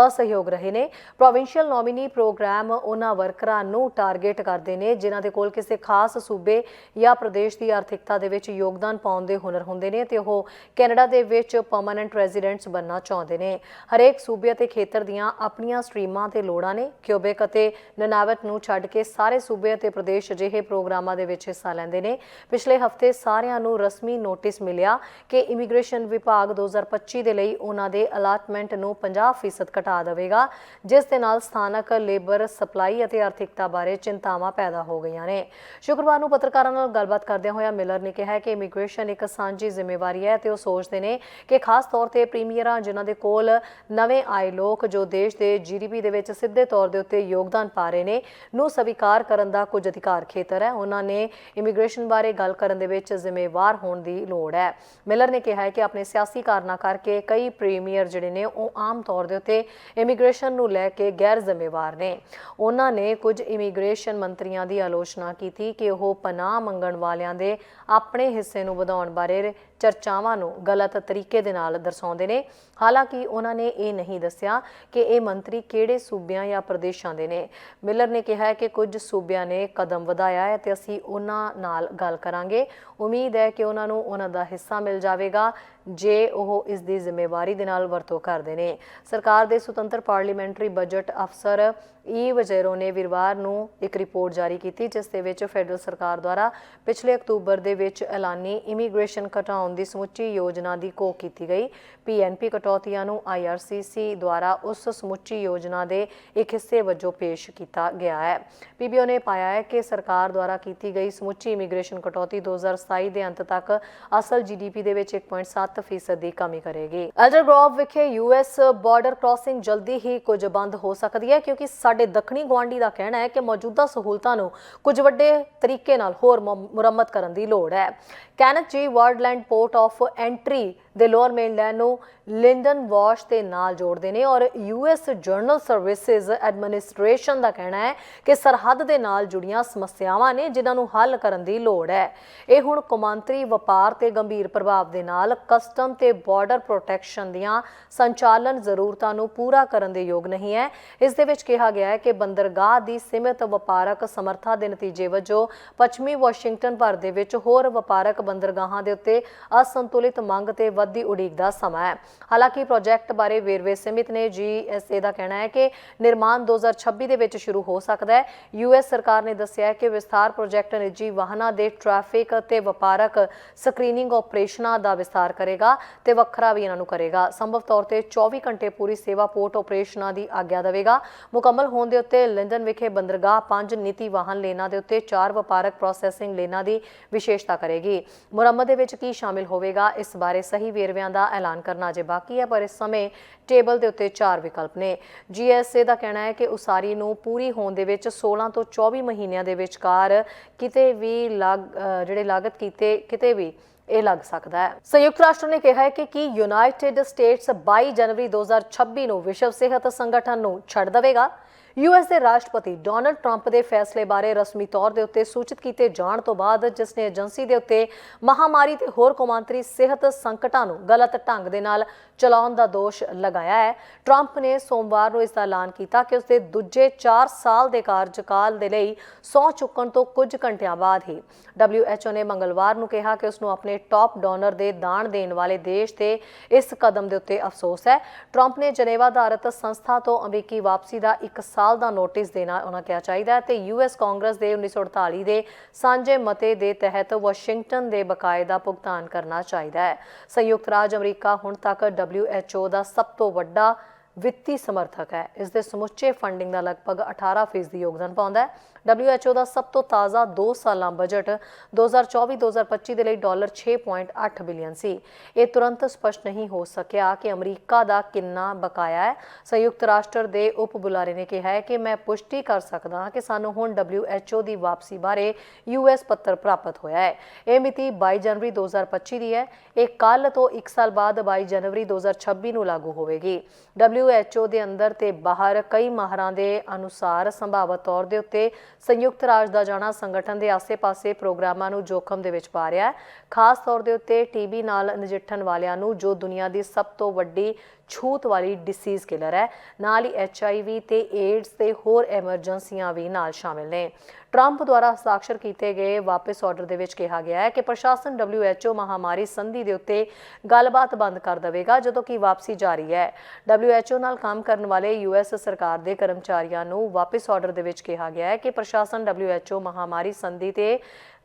ਅਸਹਿਯੋਗ ਰਹੇ ਨੇ। ਪ੍ਰੋਵਿੰਸ਼ੀਅਲ ਨੋਮਿਨੀ ਪ੍ਰੋਗਰਾਮ ਉਹਨਾਂ ਵਰਕਰਾਂ ਨੂੰ ਟਾਰਗੇਟ ਕਰਦੇ ਨੇ, ਜਿਨ੍ਹਾਂ ਦੇ ਕੋਲ ਕਿਸੇ ਖਾਸ ਸੂਬੇ ਜਾਂ ਪ੍ਰਦੇਸ਼ ਦੀ ਆਰਥਿਕਤਾ ਦੇ ਵਿੱਚ ਯੋਗਦਾਨ ਪਾਉਣ ਦੇ ਹੁਨਰ ਹੁੰਦੇ ਨੇ ਤੇ ਉਹ ਕੈਨੇਡਾ ਦੇ ਵਿੱਚ ਪਰਮਨੈਂਟ ਰੈਜ਼ੀਡੈਂਟਸ ਬਣਨਾ ਚਾਹੁੰਦੇ ਨੇ। ਹਰੇਕ ਸੂਬੇ ਅਤੇ ਖੇਤਰ ਦੀਆਂ ਆਪਣੀਆਂ ਸਟਰੀਮਾਂ ਤੇ ਲੋੜਾਂ ਨੇ। ਕਿਊਬਿਕ ਅਤੇ ਨਨਾਵਟ ਨੂੰ ਛੱਡ ਕੇ ਸਾਰੇ ਸੂਬੇ ਅਤੇ ਪ੍ਰਦੇਸ਼ ਅਜਿਹੇ ਪ੍ਰੋਗਰਾਮਾਂ ਦੇ ਵਿੱਚ ਹਿੱਸਾ ਲੈਂਦੇ ਨੇ। ਪਿਛਲੇ ਹਫ਼ਤੇ ਸਾਰਿਆਂ ਨੂੰ ਰਸਮੀ ਨੋਟਿਸ ਮਿਲਿਆ ਕਿ ਇਮੀਗ੍ਰੇਸ਼ਨ ਵਿਭਾਗ 2025 ਦੇ ਲਈ ਉਹਨਾਂ ਦੇ ਅਲਾਟਮੈਂਟ ਨੂੰ 50% ਘਟਾ ਦੇਵੇਗਾ, ਜਿਸ ਦੇ ਨਾਲ ਸਥਾਨਕ ਲੇਬਰ ਸਪਲਾਈ ਅਤੇ ਆਰਥਿਕਤਾ ਬਾਰੇ ਚਿੰਤਾਵਾਂ ਪੈਦਾ ਹੋ ਗਈਆਂ ਨੇ। ਸ਼ੁੱਕਰਵਾਰ ਨੂੰ ਪੱਤਰਕਾਰਾਂ ਨਾਲ ਗੱਲਬਾਤ ਕਰਦਿਆਂ ਹੋਇਆ ਮਿਲਰ ਨੇ ਕਿਹਾ ਕਿ ਇਮੀਗ੍ਰੇਸ਼ਨ ਇੱਕ ਸਾਂਝੀ ਜ਼ਿੰਮੇਵਾਰੀ ਹੈ ਤੇ ਉਹ ਸੋਚਦੇ ਨੇ ਕਿ ਖਾਸ ਤੌਰ ਤੇ ਪ੍ਰੀਮੀਅਰਾਂ ਜਿਨ੍ਹਾਂ ਦੇ ਕੋਲ ਨਵੇਂ ਆਏ ਲੋਕ ਜੋ ਦੇਸ਼ ਦੇ ਜੀਡੀਪੀ ਦੇ ਵਿੱਚ ਸਿੱਧੇ ਤੌਰ ਦੇ ਉੱਤੇ ਯੋਗਦਾਨ ਪਾ ਰਹੇ ਨੇ। ਨੂੰ ਸਵੀਕਾਰ ਕਰਨ ਦਾ ਕੁਝ ਅਧਿਕਾਰ ਖੇਤਰ ਹੈ। ਉਹਨਾਂ ਨੇ ਇਮੀਗ੍ਰੇਸ਼ਨ ਬਾਰੇ ਗੱਲ ਕਰਨ ਦੇ ਵਿੱਚ ਜ਼ਿੰਮੇਵਾਰ ਹੋਣ ਦੀ ਲੋੜ ਹੈ। ਮਿਲਰ ਨੇ ਕਿਹਾ ਹੈ ਕਿ ਆਪਣੇ ਸਿਆਸੀ ਕਾਰਨਾਂ ਕਰਕੇ ਕਈ ਪ੍ਰੀਮੀਅਰ ਜਿਹੜੇ ਨੇ, ਉਹ ਆਮ ਤੌਰ ਦੇ ਉੱਤੇ ਇਮੀਗ੍ਰੇਸ਼ਨ ਨੂੰ ਲੈ ਕੇ ਗੈਰ ਜ਼ਿੰਮੇਵਾਰ ਨੇ। ਉਹਨਾਂ ਨੇ ਕੁਝ ਇਮੀਗ੍ਰੇਸ਼ਨ ਮੰਤਰੀਆਂ ਦੀ ਆਲੋਚਨਾ ਕੀਤੀ ਕਿ ਉਹ ਪਨਾਹ ਮੰਗਣ ਵਾਲਿਆਂ ਦੇ ਆਪਣੇ ਹਿੱਸੇ ਨੂੰ ਵਧਾਉਣ ਬਾਰੇ ਚਰਚਾਵਾਂ ਨੂੰ ਗਲਤ ਤਰੀਕੇ ਦੇ ਨਾਲ ਦਰਸਾਉਂਦੇ ਨੇ। ਹਾਲਾਂਕਿ ਉਹਨਾਂ ਨੇ ਇਹ ਨਹੀਂ ਦੱਸਿਆ ਕਿ ਇਹ ਮੰਤਰੀ ਕਿਹੜੇ ਸੂਬਿਆਂ ਜਾਂ ਪ੍ਰਦੇਸ਼ਾਂ ਦੇ ਨੇ, ਮਿਲਰ ਨੇ ਕਿਹਾ ਹੈ ਕਿ ਕੁਝ ਸੂਬਿਆਂ ਨੇ ਕਦਮ ਵਧਾਇਆ ਹੈ ਤੇ ਅਸੀਂ ਉਹਨਾਂ ਨਾਲ ਗੱਲ ਕਰਾਂਗੇ। ਉਮੀਦ ਹੈ ਕਿ ਉਹਨਾਂ ਨੂੰ ਉਹਨਾਂ ਦਾ ਹਿੱਸਾ ਮਿਲ ਜਾਵੇਗਾ। ਜੇ ਉਹ ਇਸ ਦੀ ਜ਼ਿੰਮੇਵਾਰੀ ਦੇ ਨਾਲ ਵਰਤੋਂ ਕਰਦੇ ਨੇ। ਸਰਕਾਰ ਦੇ ਸੁਤੰਤਰ ਪਾਰਲੀਮੈਂਟਰੀ ਬਜਟ ਅਫਸਰ ਈ ਵਜ਼ੇਰੋ ਨੇ ਵੀਰਵਾਰ ਨੂੰ ਇੱਕ ਰਿਪੋਰਟ ਜਾਰੀ ਕੀਤੀ, ਜਿਸ ਦੇ ਵਿੱਚ ਫੈਡਰਲ ਸਰਕਾਰ ਦੁਆਰਾ ਪਿਛਲੇ ਅਕਤੂਬਰ ਦੇ ਵਿੱਚ ਐਲਾਨੀ ਇਮੀਗ੍ਰੇਸ਼ਨ ਘਟਾਉਣ ਦੀ ਸਮੁੱਚੀ ਯੋਜਨਾ ਦੀ ਘੋਖ ਕੀਤੀ ਗਈ। ਪੀਐਨਪੀ ਕਟੌਤੀਆਂ ਨੂੰ ਆਈਆਰਸੀਸੀ ਦੁਆਰਾ ਉਸ ਸਮੁੱਚੀ ਯੋਜਨਾ ਦੇ ਇੱਕ ਹਿੱਸੇ ਵਜੋਂ ਪੇਸ਼ ਕੀਤਾ ਗਿਆ ਹੈ। ਪੀਬੀਓ ਨੇ ਪਾਇਆ ਹੈ ਕਿ ਸਰਕਾਰ ਦੁਆਰਾ ਕੀਤੀ ਗਈ ਸਮੁੱਚੀ ਇਮੀਗ੍ਰੇਸ਼ਨ ਕਟੌਤੀ 2027 ਦੇ ਅੰਤ ਤੱਕ ਅਸਲ ਜੀਡੀਪੀ ਦੇ ਵਿੱਚ 1.7 ਫੀਸਦ ਦੀ ਕਮੀ ਕਰੇਗੀ। ਐਲਡਰ ਗ੍ਰੋਵ ਵਿਖੇ ਯੂਐਸ ਬਾਰਡਰ ਕ੍ਰਾਸਿੰਗ ਜਲਦੀ ਹੀ ਕੁਝ ਬੰਦ ਹੋ ਸਕਦੀ ਹੈ, ਕਿਉਂਕਿ ਸਾਡੇ ਦੱਖਣੀ ਗੁਆਂਢੀ ਦਾ ਕਹਿਣਾ ਹੈ ਕਿ ਮੌਜੂਦਾ ਸਹੂਲਤਾਂ ਨੂੰ ਕੁਝ ਵੱਡੇ ਤਰੀਕੇ ਨਾਲ ਹੋਰ ਮੁਰੰਮਤ ਕਰਨ ਦੀ ਲੋੜ ਹੈ। ਕੈਨਥ ਜੀ ਵਰਡਲੈਂਡ ਪੋਰਟ ਆਫ ਐਂਟਰੀ ਦੇ ਲੋਅਰ ਮੇਨਲੈਂਡ ਨੂੰ ਲਿੰਡਨ ਵਾਸ਼ ਦੇ ਨਾਲ ਜੋੜਦੇ ਨੇ ਔਰ ਯੂਐਸ ਜਰਨਲ ਸਰਵਿਸਿਜ਼ ਐਡਮਿਨਿਸਟ੍ਰੇਸ਼ਨ ਦਾ ਕਹਿਣਾ ਹੈ ਕਿ ਸਰਹੱਦ ਦੇ ਨਾਲ ਜੁੜੀਆਂ ਸਮੱਸਿਆਵਾਂ ਨੇ ਜਿਨ੍ਹਾਂ ਨੂੰ ਹੱਲ ਕਰਨ ਦੀ ਲੋੜ ਹੈ। ਇਹ ਹੁਣ ਕੌਮਾਂਤਰੀ ਵਪਾਰ ਤੇ ਗੰਭੀਰ ਪ੍ਰਭਾਵ ਦੇ ਨਾਲ ਕਸਟਮ ਤੇ ਬਾਰਡਰ ਪ੍ਰੋਟੈਕਸ਼ਨ ਦੀਆਂ ਸੰਚਾਲਨ ਜ਼ਰੂਰਤਾਂ ਨੂੰ ਪੂਰਾ ਕਰਨ ਦੇ ਯੋਗ ਨਹੀਂ ਹੈ। ਇਸ ਦੇ ਵਿੱਚ ਕਿਹਾ ਗਿਆ ਹੈ ਕਿ ਬੰਦਰਗਾਹ ਦੀ ਸੀਮਿਤ ਵਪਾਰਕ ਸਮਰੱਥਾ ਦੇ ਨਤੀਜੇ ਵਜੋਂ ਪੱਛਮੀ ਵਾਸ਼ਿੰਗਟਨ ਭਰ ਦੇ ਵਿੱਚ ਹੋਰ ਵਪਾਰਕ ਬੰਦਰਗਾਹਾਂ ਦੇ ਉੱਤੇ ਅਸੰਤੁਲਿਤ ਮੰਗ ਤੇ ਵੱਧਦੀ ਉਡੀਕ ਦਾ ਸਮਾਂ ਹੈ। ਹਾਲਾਂਕਿ ਪ੍ਰੋਜੈਕਟ ਬਾਰੇ ਵੇਰਵੇ ਸੀਮਿਤ ਨੇ ਜੀਐਸਏ ਦਾ ਕਹਿਣਾ ਹੈ ਕਿ ਨਿਰਮਾਣ 2026 ਦੇ ਵਿੱਚ ਸ਼ੁਰੂ ਹੋ ਸਕਦਾ ਹੈ। ਯੂਐਸ ਸਰਕਾਰ ਨੇ ਦੱਸਿਆ ਹੈ ਕਿ ਵਿਸਥਾਰ ਪ੍ਰੋਜੈਕਟ ਨਿੱਜੀ ਵਾਹਨਾਂ ਦੇ ਟ੍ਰੈਫਿਕ ਅਤੇ ਵਪਾਰਕ ਸਕਰੀਨਿੰਗ ਆਪਰੇਸ਼ਨਾਂ ਦਾ ਵਿਸਥਾਰ ਕਰੇਗਾ ਤੇ ਵੱਖਰਾ ਵੀ ਇਹਨਾਂ ਨੂੰ ਕਰੇਗਾ। ਸੰਭਵ ਤੌਰ ਤੇ 24 ਘੰਟੇ ਪੂਰੀ ਸੇਵਾ ਪੋਰਟ ਆਪਰੇਸ਼ਨਾਂ ਦੀ ਆਗਿਆ ਦੇਵੇਗਾ। ਮੁਕੰਮਲ ਹੋਣ ਦੇ ਉੱਤੇ ਲੰਡਨ ਵਿਖੇ ਬੰਦਰਗਾਹ ਪੰਜ ਨੀਤੀ ਵਾਹਨ ਲੇਨਾਂ ਦੇ ਉੱਤੇ ਚਾਰ ਵਪਾਰਕ ਪ੍ਰੋਸੈਸਿੰਗ ਲੇਨਾਂ ਦੀ ਵਿਸ਼ੇਸ਼ਤਾ ਕਰੇਗੀ। ਮੁਰੰਮਤ ਦੇ ਵਿੱਚ ਕੀ ਸ਼ਾਮਿਲ ਹੋਵੇਗਾ, ਇਸ ਬਾਰੇ ਸਹੀ ਵੇਰਵਿਆਂ ਦਾ ਐਲਾਨ ਕਰਨਾ ਅਜੇ ਬਾਕੀ ਹੈ, ਪਰ ਇਸ ਸਮੇਂ ਟੇਬਲ ਦੇ ਉੱਤੇ ਚਾਰ ਵਿਕਲਪ ਨੇ। ਜੀਐਸਏ ਦਾ ਕਹਿਣਾ ਹੈ ਕਿ ਉਸਾਰੀ ਨੂੰ ਪੂਰੀ ਹੋਣ ਦੇ ਵਿੱਚ 16 ਤੋਂ 24 ਮਹੀਨਿਆਂ ਦੇ ਵਿਚਕਾਰ ਕਿਤੇ ਵੀ ਜਿਹੜੇ ਲਾਗਤ ਕੀਤੇ, ਕਿਤੇ ਵੀ ਇਹ ਲੱਗ ਸਕਦਾ ਹੈ। ਸੰਯੁਕਤ ਰਾਸ਼ਟਰ ਨੇ ਕਿਹਾ ਹੈ ਕਿ ਕੀ ਯੂਨਾਈਟਿਡ ਸਟੇਟਸ 22 ਜਨਵਰੀ 2026 ਨੂੰ ਵਿਸ਼ਵ ਸਿਹਤ ਸੰਗਠਨ ਨੂੰ ਛੱਡ ਦੇਵੇਗਾ? ਯੂਐਸ ਦੇ ਰਾਸ਼ਟਰਪਤੀ ਡੋਨਲਡ ਟਰੰਪ ਦੇ ਫੈਸਲੇ ਬਾਰੇ ਰਸਮੀ ਤੌਰ ਦੇ ਉੱਤੇ ਸੂਚਿਤ ਕੀਤੇ ਜਾਣ ਤੋਂ ਬਾਅਦ ਜਿਸ ਨੇ ਏਜੰਸੀ ਦੇ ਉੱਤੇ ਮਹਾਮਾਰੀ ਤੇ ਹੋਰ ਕੌਮਾਂਤਰੀ ਸਿਹਤ ਸੰਕਟਾਂ ਨੂੰ ਗਲਤ ਢੰਗ ਦੇ ਨਾਲ ਚਲਾਉਣ ਦਾ ਦੋਸ਼ ਲਗਾਇਆ ਹੈ। ਟਰੰਪ ਨੇ ਸੋਮਵਾਰ ਨੂੰ ਇਸ ਦਾ ਐਲਾਨ ਕੀਤਾ ਕਿ ਉਸਦੇ ਦੂਜੇ 4 ਸਾਲ ਦੇ ਕਾਰਜਕਾਲ ਦੇ ਲਈ ਸਹੁੰ ਚੁੱਕਣ ਤੋਂ ਕੁਝ ਘੰਟਿਆਂ ਬਾਅਦ ਹੀ WHO ਨੇ ਮੰਗਲਵਾਰ ਨੂੰ ਕਿਹਾ ਕਿ ਉਸ ਨੂੰ ਆਪਣੇ ਟਾਪ ਡੋਨਰ ਦੇ ਦਾਨ ਦੇਣ ਵਾਲੇ ਦੇਸ਼ ਤੇ ਇਸ ਕਦਮ ਦੇ ਉੱਤੇ ਅਫਸੋਸ ਹੈ। ਟਰੰਪ ਨੇ ਜਨੇਵਾ ਆਧਾਰਿਤ ਸੰਸਥਾ ਤੋਂ ਅਮਰੀਕੀ ਵਾਪਸੀ ਦਾ ਇੱਕ ਸਾਲ ਦਾ ਨੋਟਿਸ ਦੇਣਾ ਉਹਨਾਂ ਕਿਹਾ ਚਾਹੀਦਾ ਤੇ ਯੂਐਸ ਕਾਂਗਰਸ ਦੇ 1948 ਦੇ ਸਾਂਝੇ ਮਤੇ ਦੇ ਤਹਿਤ ਵਾਸ਼ਿੰਗਟਨ ਦੇ ਬਕਾਏ ਦਾ ਭੁਗਤਾਨ ਕਰਨਾ ਚਾਹੀਦਾ ਹੈ। ਸੰਯੁਕਤ ਰਾਜ ਅਮਰੀਕਾ ਹੁਣ ਤੱਕ WHO ਦਾ ਸਭ ਤੋਂ ਵੱਡਾ ਵਿੱਤੀ ਸਮਰਥਕ ਹੈ। ਇਸ ਦੇ ਸਮੁੱਚੇ ਫੰਡਿੰਗ ਦਾ ਲਗਭਗ 18% ਯੋਗਦਾਨ ਪਾਉਂਦਾ ਹੈ। WHO ਦਾ ਸਭ ਤੋਂ ਤਾਜ਼ਾ 2 ਸਾਲਾਂ ਬਜਟ 2024-2025 ਦੇ ਲਈ ਡਾਲਰ 6.8 ਬਿਲੀਅਨ ਸੀ। ਇਹ ਤੁਰੰਤ ਸਪਸ਼ਟ ਨਹੀਂ ਹੋ ਸਕਿਆ ਕਿ ਅਮਰੀਕਾ ਦਾ ਕਿੰਨਾ ਬਕਾਇਆ ਹੈ। ਸੰਯੁਕਤ ਰਾਸ਼ਟਰ ਦੇ ਉਪ ਬੁਲਾਰੇ ਨੇ ਕਿਹਾ ਹੈ ਕਿ ਮੈਂ ਪੁਸ਼ਟੀ ਕਰ ਸਕਦਾ ਹਾਂ ਕਿ ਸਾਨੂੰ ਹੁਣ WHO ਦੀ ਵਾਪਸੀ ਬਾਰੇ ਯੂਐਸ ਪੱਤਰ ਪ੍ਰਾਪਤ ਹੋਇਆ ਹੈ। ਇਹ ਮਿਤੀ 22 ਜਨਵਰੀ 2025 ਦੀ ਹੈ। ਇਹ ਕੱਲ ਤੋਂ 1 ਸਾਲ ਬਾਅਦ 22 ਜਨਵਰੀ 2026 ਨੂੰ ਲਾਗੂ ਹੋਵੇਗੀ। WHO ਦੇ ਅੰਦਰ ਤੇ ਬਾਹਰ ਕਈ ਮਾਹਰਾਂ ਦੇ ਅਨੁਸਾਰ ਸੰਭਾਵਤ ਤੌਰ ਦੇ ਉੱਤੇ ਸੰਯੁਕਤ ਰਾਜ ਦਾ ਜਾਣਾ ਸੰਗਠਨ ਦੇ ਆਸੇ-ਪਾਸੇ ਪ੍ਰੋਗਰਾਮਾਂ ਨੂੰ ਜੋਖਮ ਦੇ ਵਿੱਚ ਪਾ ਰਿਹਾ ਹੈ। ਖਾਸ ਤੌਰ ਦੇ ਉੱਤੇ ਟੀਬੀ ਨਾਲ ਨਜਿੱਠਣ ਵਾਲਿਆਂ ਨੂੰ ਜੋ ਦੁਨੀਆ ਦੀ ਸਭ ਤੋਂ ਵੱਡੀ ਛੂਤ ਵਾਲੀ ਡਿਸੀਜ਼ ਕਿਲਰ ਹੈ। ਨਾਲ ਹੀ ਐਚਆਈਵੀ ਤੇ ਏਡਸ ਤੇ ਹੋਰ ਐਮਰਜੈਂਸੀਆਂ ਵੀ ਨਾਲ ਸ਼ਾਮਿਲ ਨੇ। ਟਰੰਪ ਦੁਆਰਾ ਹਸਤਾਖਰ ਕੀਤੇ ਗਏ ਵਾਪਸ ਆਰਡਰ ਦੇ ਵਿੱਚ ਕਿਹਾ ਗਿਆ ਹੈ ਕਿ ਪ੍ਰਸ਼ਾਸਨ WHO ਮਹਾਮਾਰੀ ਸੰਧੀ ਦੇ ਉੱਤੇ ਗੱਲਬਾਤ ਬੰਦ ਕਰ ਦੇਵੇਗਾ, ਜਦੋਂ ਕਿ ਵਾਪਸੀ ਜਾਰੀ ਹੈ। WHO ਨਾਲ ਕੰਮ ਕਰਨ ਵਾਲੇ ਯੂਐਸ ਸਰਕਾਰ ਦੇ ਕਰਮਚਾਰੀਆਂ ਨੂੰ ਵਾਪਸ ਆਰਡਰ ਦੇ ਵਿੱਚ ਕਿਹਾ ਗਿਆ ਹੈ ਕਿ ਪ੍ਰਸ਼ਾਸਨ WHO ਮਹਾਮਾਰੀ ਸੰਧੀ ਤੇ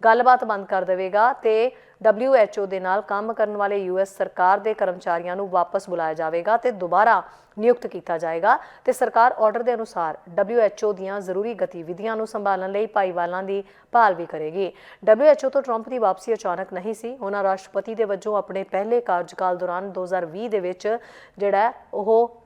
ਗੱਲਬਾਤ ਬੰਦ ਕਰ ਦੇਵੇਗਾ ਤੇ WHO ਦੇ ਨਾਲ ਕੰਮ ਕਰਨ ਵਾਲੇ ਯੂਐਸ ਸਰਕਾਰ ਦੇ ਕਰਮਚਾਰੀਆਂ ਨੂੰ ਵਾਪਸ ਬੁਲਾਇਆ ਜਾਵੇਗਾ ਤੇ ਦੁਬਾਰਾ ਨਿਯੁਕਤ ਕੀਤਾ ਜਾਏਗਾ ਤੇ ਸਰਕਾਰ ਆਰਡਰ ਦੇ ਅਨੁਸਾਰ WHO ਦੀਆਂ ਜ਼ਰੂਰੀ ਗਤੀਵਿਧੀਆਂ ਨੂੰ ਸੰਭਾਲਣ ਲਈ ਭਾਈਵਾਲਾਂ ਦੀ ਭਾਲ ਵੀ ਕਰੇਗੀ। WHO ਤੋਂ ਟਰੰਪ ਦੀ ਵਾਪਸੀ ਅਚਾਨਕ ਨਹੀਂ ਸੀ। ਉਹਨਾਂ ਰਾਸ਼ਟਰਪਤੀ ਦੇ ਵਜੋਂ ਆਪਣੇ ਪਹਿਲੇ ਕਾਰਜਕਾਲ ਦੌਰਾਨ 2020 ਦੇ ਵਿੱਚ ਜਿਹੜਾ ਉਹ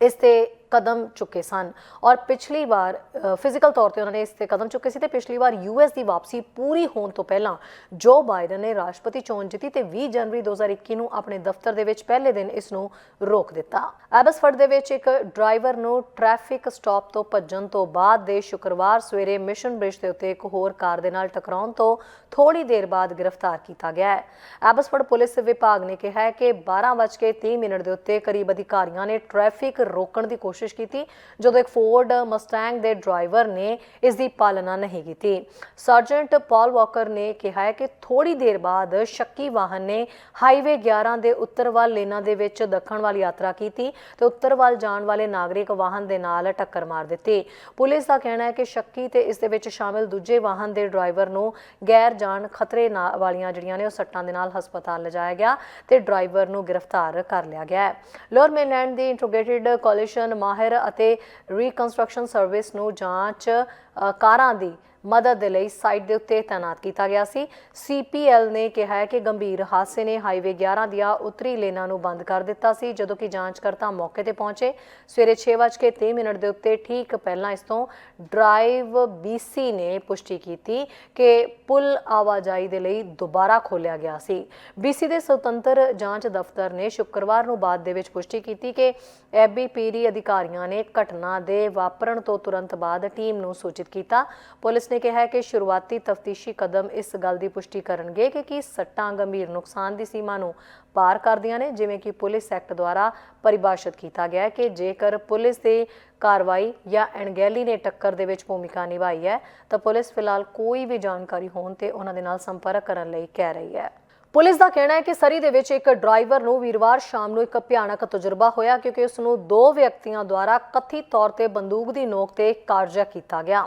ਇਸ ਤੇ ਕਦਮ ਚੁੱਕੇ ਸਨ। ਔਰ ਪਿਛਲੀ ਵਾਰ ਫਿਜ਼ੀਕਲ ਤੌਰ ਤੇ ਉਹਨਾਂ ਨੇ ਇਸ ਤੇ ਕਦਮ ਚੁੱਕੇ ਸੀ ਤੇ ਪਿਛਲੀ ਵਾਰ ਯੂਐਸ ਦੀ ਵਾਪਸੀ ਪੂਰੀ ਹੋਣ ਤੋਂ ਪਹਿਲਾਂ ਜੋ ਬਾਈਡਨ ਨੇ ਰਾਸ਼ਟਰਪਤੀ ਚੋਣ ਜਿੱਤੀ ਤੇ 20 ਜਨਵਰੀ 2021 ਨੂੰ ਆਪਣੇ ਦਫ਼ਤਰ ਦੇ ਵਿੱਚ ਪਹਿਲੇ ਦਿਨ ਇਸ ਨੂੰ ਰੋਕ ਦਿੱਤਾ। ਐਬਸਫਰਡ ਦੇ ਵਿੱਚ ਇੱਕ ਡਰਾਈਵਰ ਨੂੰ ਟ੍ਰੈਫਿਕ ਸਟਾਪ ਤੋਂ ਭੱਜਣ ਤੋਂ ਬਾਅਦ ਦੇ ਸ਼ੁੱਕਰਵਾਰ ਸਵੇਰੇ ਮਿਸ਼ਨ ਬ੍ਰਿਜ ਦੇ ਉੱਤੇ ਇੱਕ ਹੋਰ ਕਾਰ ਦੇ ਨਾਲ ਟਕਰਾਉਣ ਤੋਂ ਥੋੜੀ ਦੇਰ ਬਾਅਦ ਗ੍ਰਿਫਤਾਰ ਕੀਤਾ ਗਿਆ ਹੈ। ਐਬਸਫਰਡ ਪੁਲਿਸ ਵਿਭਾਗ ਨੇ ਕਿਹਾ ਹੈ ਕਿ 12:30 ਮਿੰਟ ਦੇ ਉੱਤੇ ਕਰੀਬ ਅਧਿਕਾਰੀਆਂ ਨੇ ਟ੍ਰੈਫਿਕ ਰੋਕਣ ਦੀ ਕੋਸ਼ਿਸ਼ ਕੋਸ਼ਿਸ਼ ਕੀਤੀ, ਜਦੋਂ ਇੱਕ ਫੋਰਡ ਮਸਟੈਂਗ ਦੇ ਡਰਾਈਵਰ ਨੇ ਇਸ ਦੀ ਪਾਲਣਾ ਨਹੀਂ ਕੀਤੀ। ਸਰਜੈਂਟ ਪਾਲ ਵਾਕਰ ਨੇ ਕਿਹਾ ਹੈ ਕਿ ਥੋੜੀ ਦੇਰ ਬਾਅਦ ਸ਼ੱਕੀ ਵਾਹਨ ਨੇ ਹਾਈਵੇ 11 ਦੇ ਉੱਤਰ ਵੱਲ ਲੇਨਾਂ ਦੇ ਵਿੱਚ ਦੱਖਣ ਵੱਲ ਯਾਤਰਾ ਕੀਤੀ ਤੇ ਉੱਤਰ ਵੱਲ ਜਾਣ ਵਾਲੇ ਨਾਗਰਿਕ ਵਾਹਨ ਦੇ ਨਾਲ ਟੱਕਰ ਮਾਰ ਦਿੱਤੀ। ਪੁਲਿਸ ਦਾ ਕਹਿਣਾ ਹੈ ਕਿ ਸ਼ੱਕੀ ਤੇ ਇਸ ਦੇ ਵਿੱਚ ਸ਼ਾਮਿਲ ਦੂਜੇ ਵਾਹਨ ਦੇ ਡਰਾਈਵਰ ਨੂੰ ਗੈਰ ਜਾਨ ਖਤਰੇ ਵਾਲੀਆਂ ਜਿਹੜੀਆਂ ਨੇ ਉਹ ਸੱਟਾਂ ਦੇ ਨਾਲ ਹਸਪਤਾਲ ਲਿਜਾਇਆ ਗਿਆ ਤੇ ਡਰਾਈਵਰ ਨੂੰ ਗ੍ਰਿਫਤਾਰ ਕਰ ਲਿਆ ਗਿਆ ਹੈ। ਲੋਅਰ ਮੇਨਲੈਂਡ ਦੀ ਇੰਟੀਗ੍ਰੇਟਿਡ ਕੋਲੀਸ਼ਨ ਮਾਹਿਰ ਅਤੇ ਰੀਕਨਸਟਰਕਸ਼ਨ ਸਰਵਿਸ ਨੂੰ ਜਾਂਚ ਕਾਰਾਂ ਦੀ ਮਦਦ ਦੇ ਲਈ ਸਾਈਟ ਦੇ ਉੱਤੇ ਤਾਇਨਾਤ ਕੀਤਾ ਗਿਆ ਸੀ। ਸੀਪੀਐਲ ਨੇ ਕਿਹਾ ਹੈ ਕਿ ਗੰਭੀਰ ਹਾਦਸੇ ਨੇ ਹਾਈਵੇ 11 ਦੀਆਂ ਉੱਤਰੀ ਲੇਨਾਂ ਨੂੰ ਬੰਦ ਕਰ ਦਿੱਤਾ ਸੀ, ਜਦੋਂ ਕਿ ਜਾਂਚਕਰਤਾ ਮੌਕੇ ਤੇ ਪਹੁੰਚੇ। ਸਵੇਰੇ 6:03 ਮਿੰਟ ਦੇ ਉੱਤੇ ਠੀਕ ਪਹਿਲਾਂ ਇਸ ਤੋਂ ਡਰਾਈਵ ਬੀਸੀ ਨੇ ਪੁਸ਼ਟੀ ਕੀਤੀ ਕਿ ਪੁਲ ਆਵਾਜਾਈ ਦੇ ਲਈ ਦੁਬਾਰਾ ਖੋਲ੍ਹਿਆ ਗਿਆ ਸੀ। ਬੀਸੀ ਦੇ ਸੁਤੰਤਰ ਜਾਂਚ ਦਫ਼ਤਰ ਨੇ ਸ਼ੁੱਕਰਵਾਰ ਨੂੰ ਬਾਅਦ ਦੇ ਵਿੱਚ ਪੁਸ਼ਟੀ ਕੀਤੀ ਕਿ ਐਬੀਪੀਰੀ ਅਧਿਕਾਰੀਆਂ ਨੇ ਘਟਨਾ ਦੇ ਵਾਪਰਨ ਤੋਂ ਤੁਰੰਤ ਬਾਅਦ ਟੀਮ ਨੂੰ ਸੂਚਿਤ ਕੀਤਾ। ਪੁਲਿਸ ਨੇ ਕਿਹਾ ਕਿ ਸ਼ੁਰੂਆਤੀ ਤਫਤੀਸ਼ੀ ਕਦਮ ਇਸ ਗੱਲ ਦੀ ਪੁਸ਼ਟੀ ਕਰਨਗੇ ਕਿ ਕੀ ਸੱਟਾਂ ਗੰਭੀਰ ਨੁਕਸਾਨ ਦੀ ਸੀਮਾ ਨੂੰ ਪਾਰ ਕਰਦੀਆਂ ਨੇ, ਜਿਵੇਂ ਕਿ ਪੁਲਿਸ ਐਕਟ ਦੁਆਰਾ ਪਰਿਭਾਸ਼ਿਤ ਕੀਤਾ ਗਿਆ ਹੈ ਕਿ ਜੇਕਰ ਪੁਲਿਸ ਦੇ ਕਾਰਵਾਈ ਜਾਂ ਅਣਗਹਿਲੀ ਨੇ ਟੱਕਰ ਦੇ ਵਿੱਚ ਭੂਮਿਕਾ ਨਿਭਾਈ ਹੈ, ਤਾਂ ਪੁਲਿਸ ਫਿਲਹਾਲ ਕੋਈ ਵੀ ਜਾਣਕਾਰੀ ਹੋਣ ਤੇ ਉਹਨਾਂ ਦੇ ਨਾਲ ਸੰਪਰਕ ਕਰਨ ਲਈ ਕਹਿ ਰਹੀ ਹੈ। ਪੁਲਿਸ ਦਾ ਕਹਿਣਾ ਹੈ ਕਿ ਸਰੀ ਦੇ ਵਿੱਚ ਇੱਕ ਡਰਾਈਵਰ ਨੂੰ ਵੀਰਵਾਰ ਸ਼ਾਮ ਨੂੰ ਇੱਕ ਭਿਆਨਕ ਤਜਰਬਾ ਹੋਇਆ ਕਿਉਂਕਿ ਉਸ ਨੂੰ ਦੋ ਵਿਅਕਤੀਆਂ ਦੁਆਰਾ ਕਥਿਤ ਤੌਰ ਤੇ ਬੰਦੂਕ ਦੀ ਨੋਕ ਤੇ ਕਾਰਜਾ ਕੀਤਾ ਗਿਆ।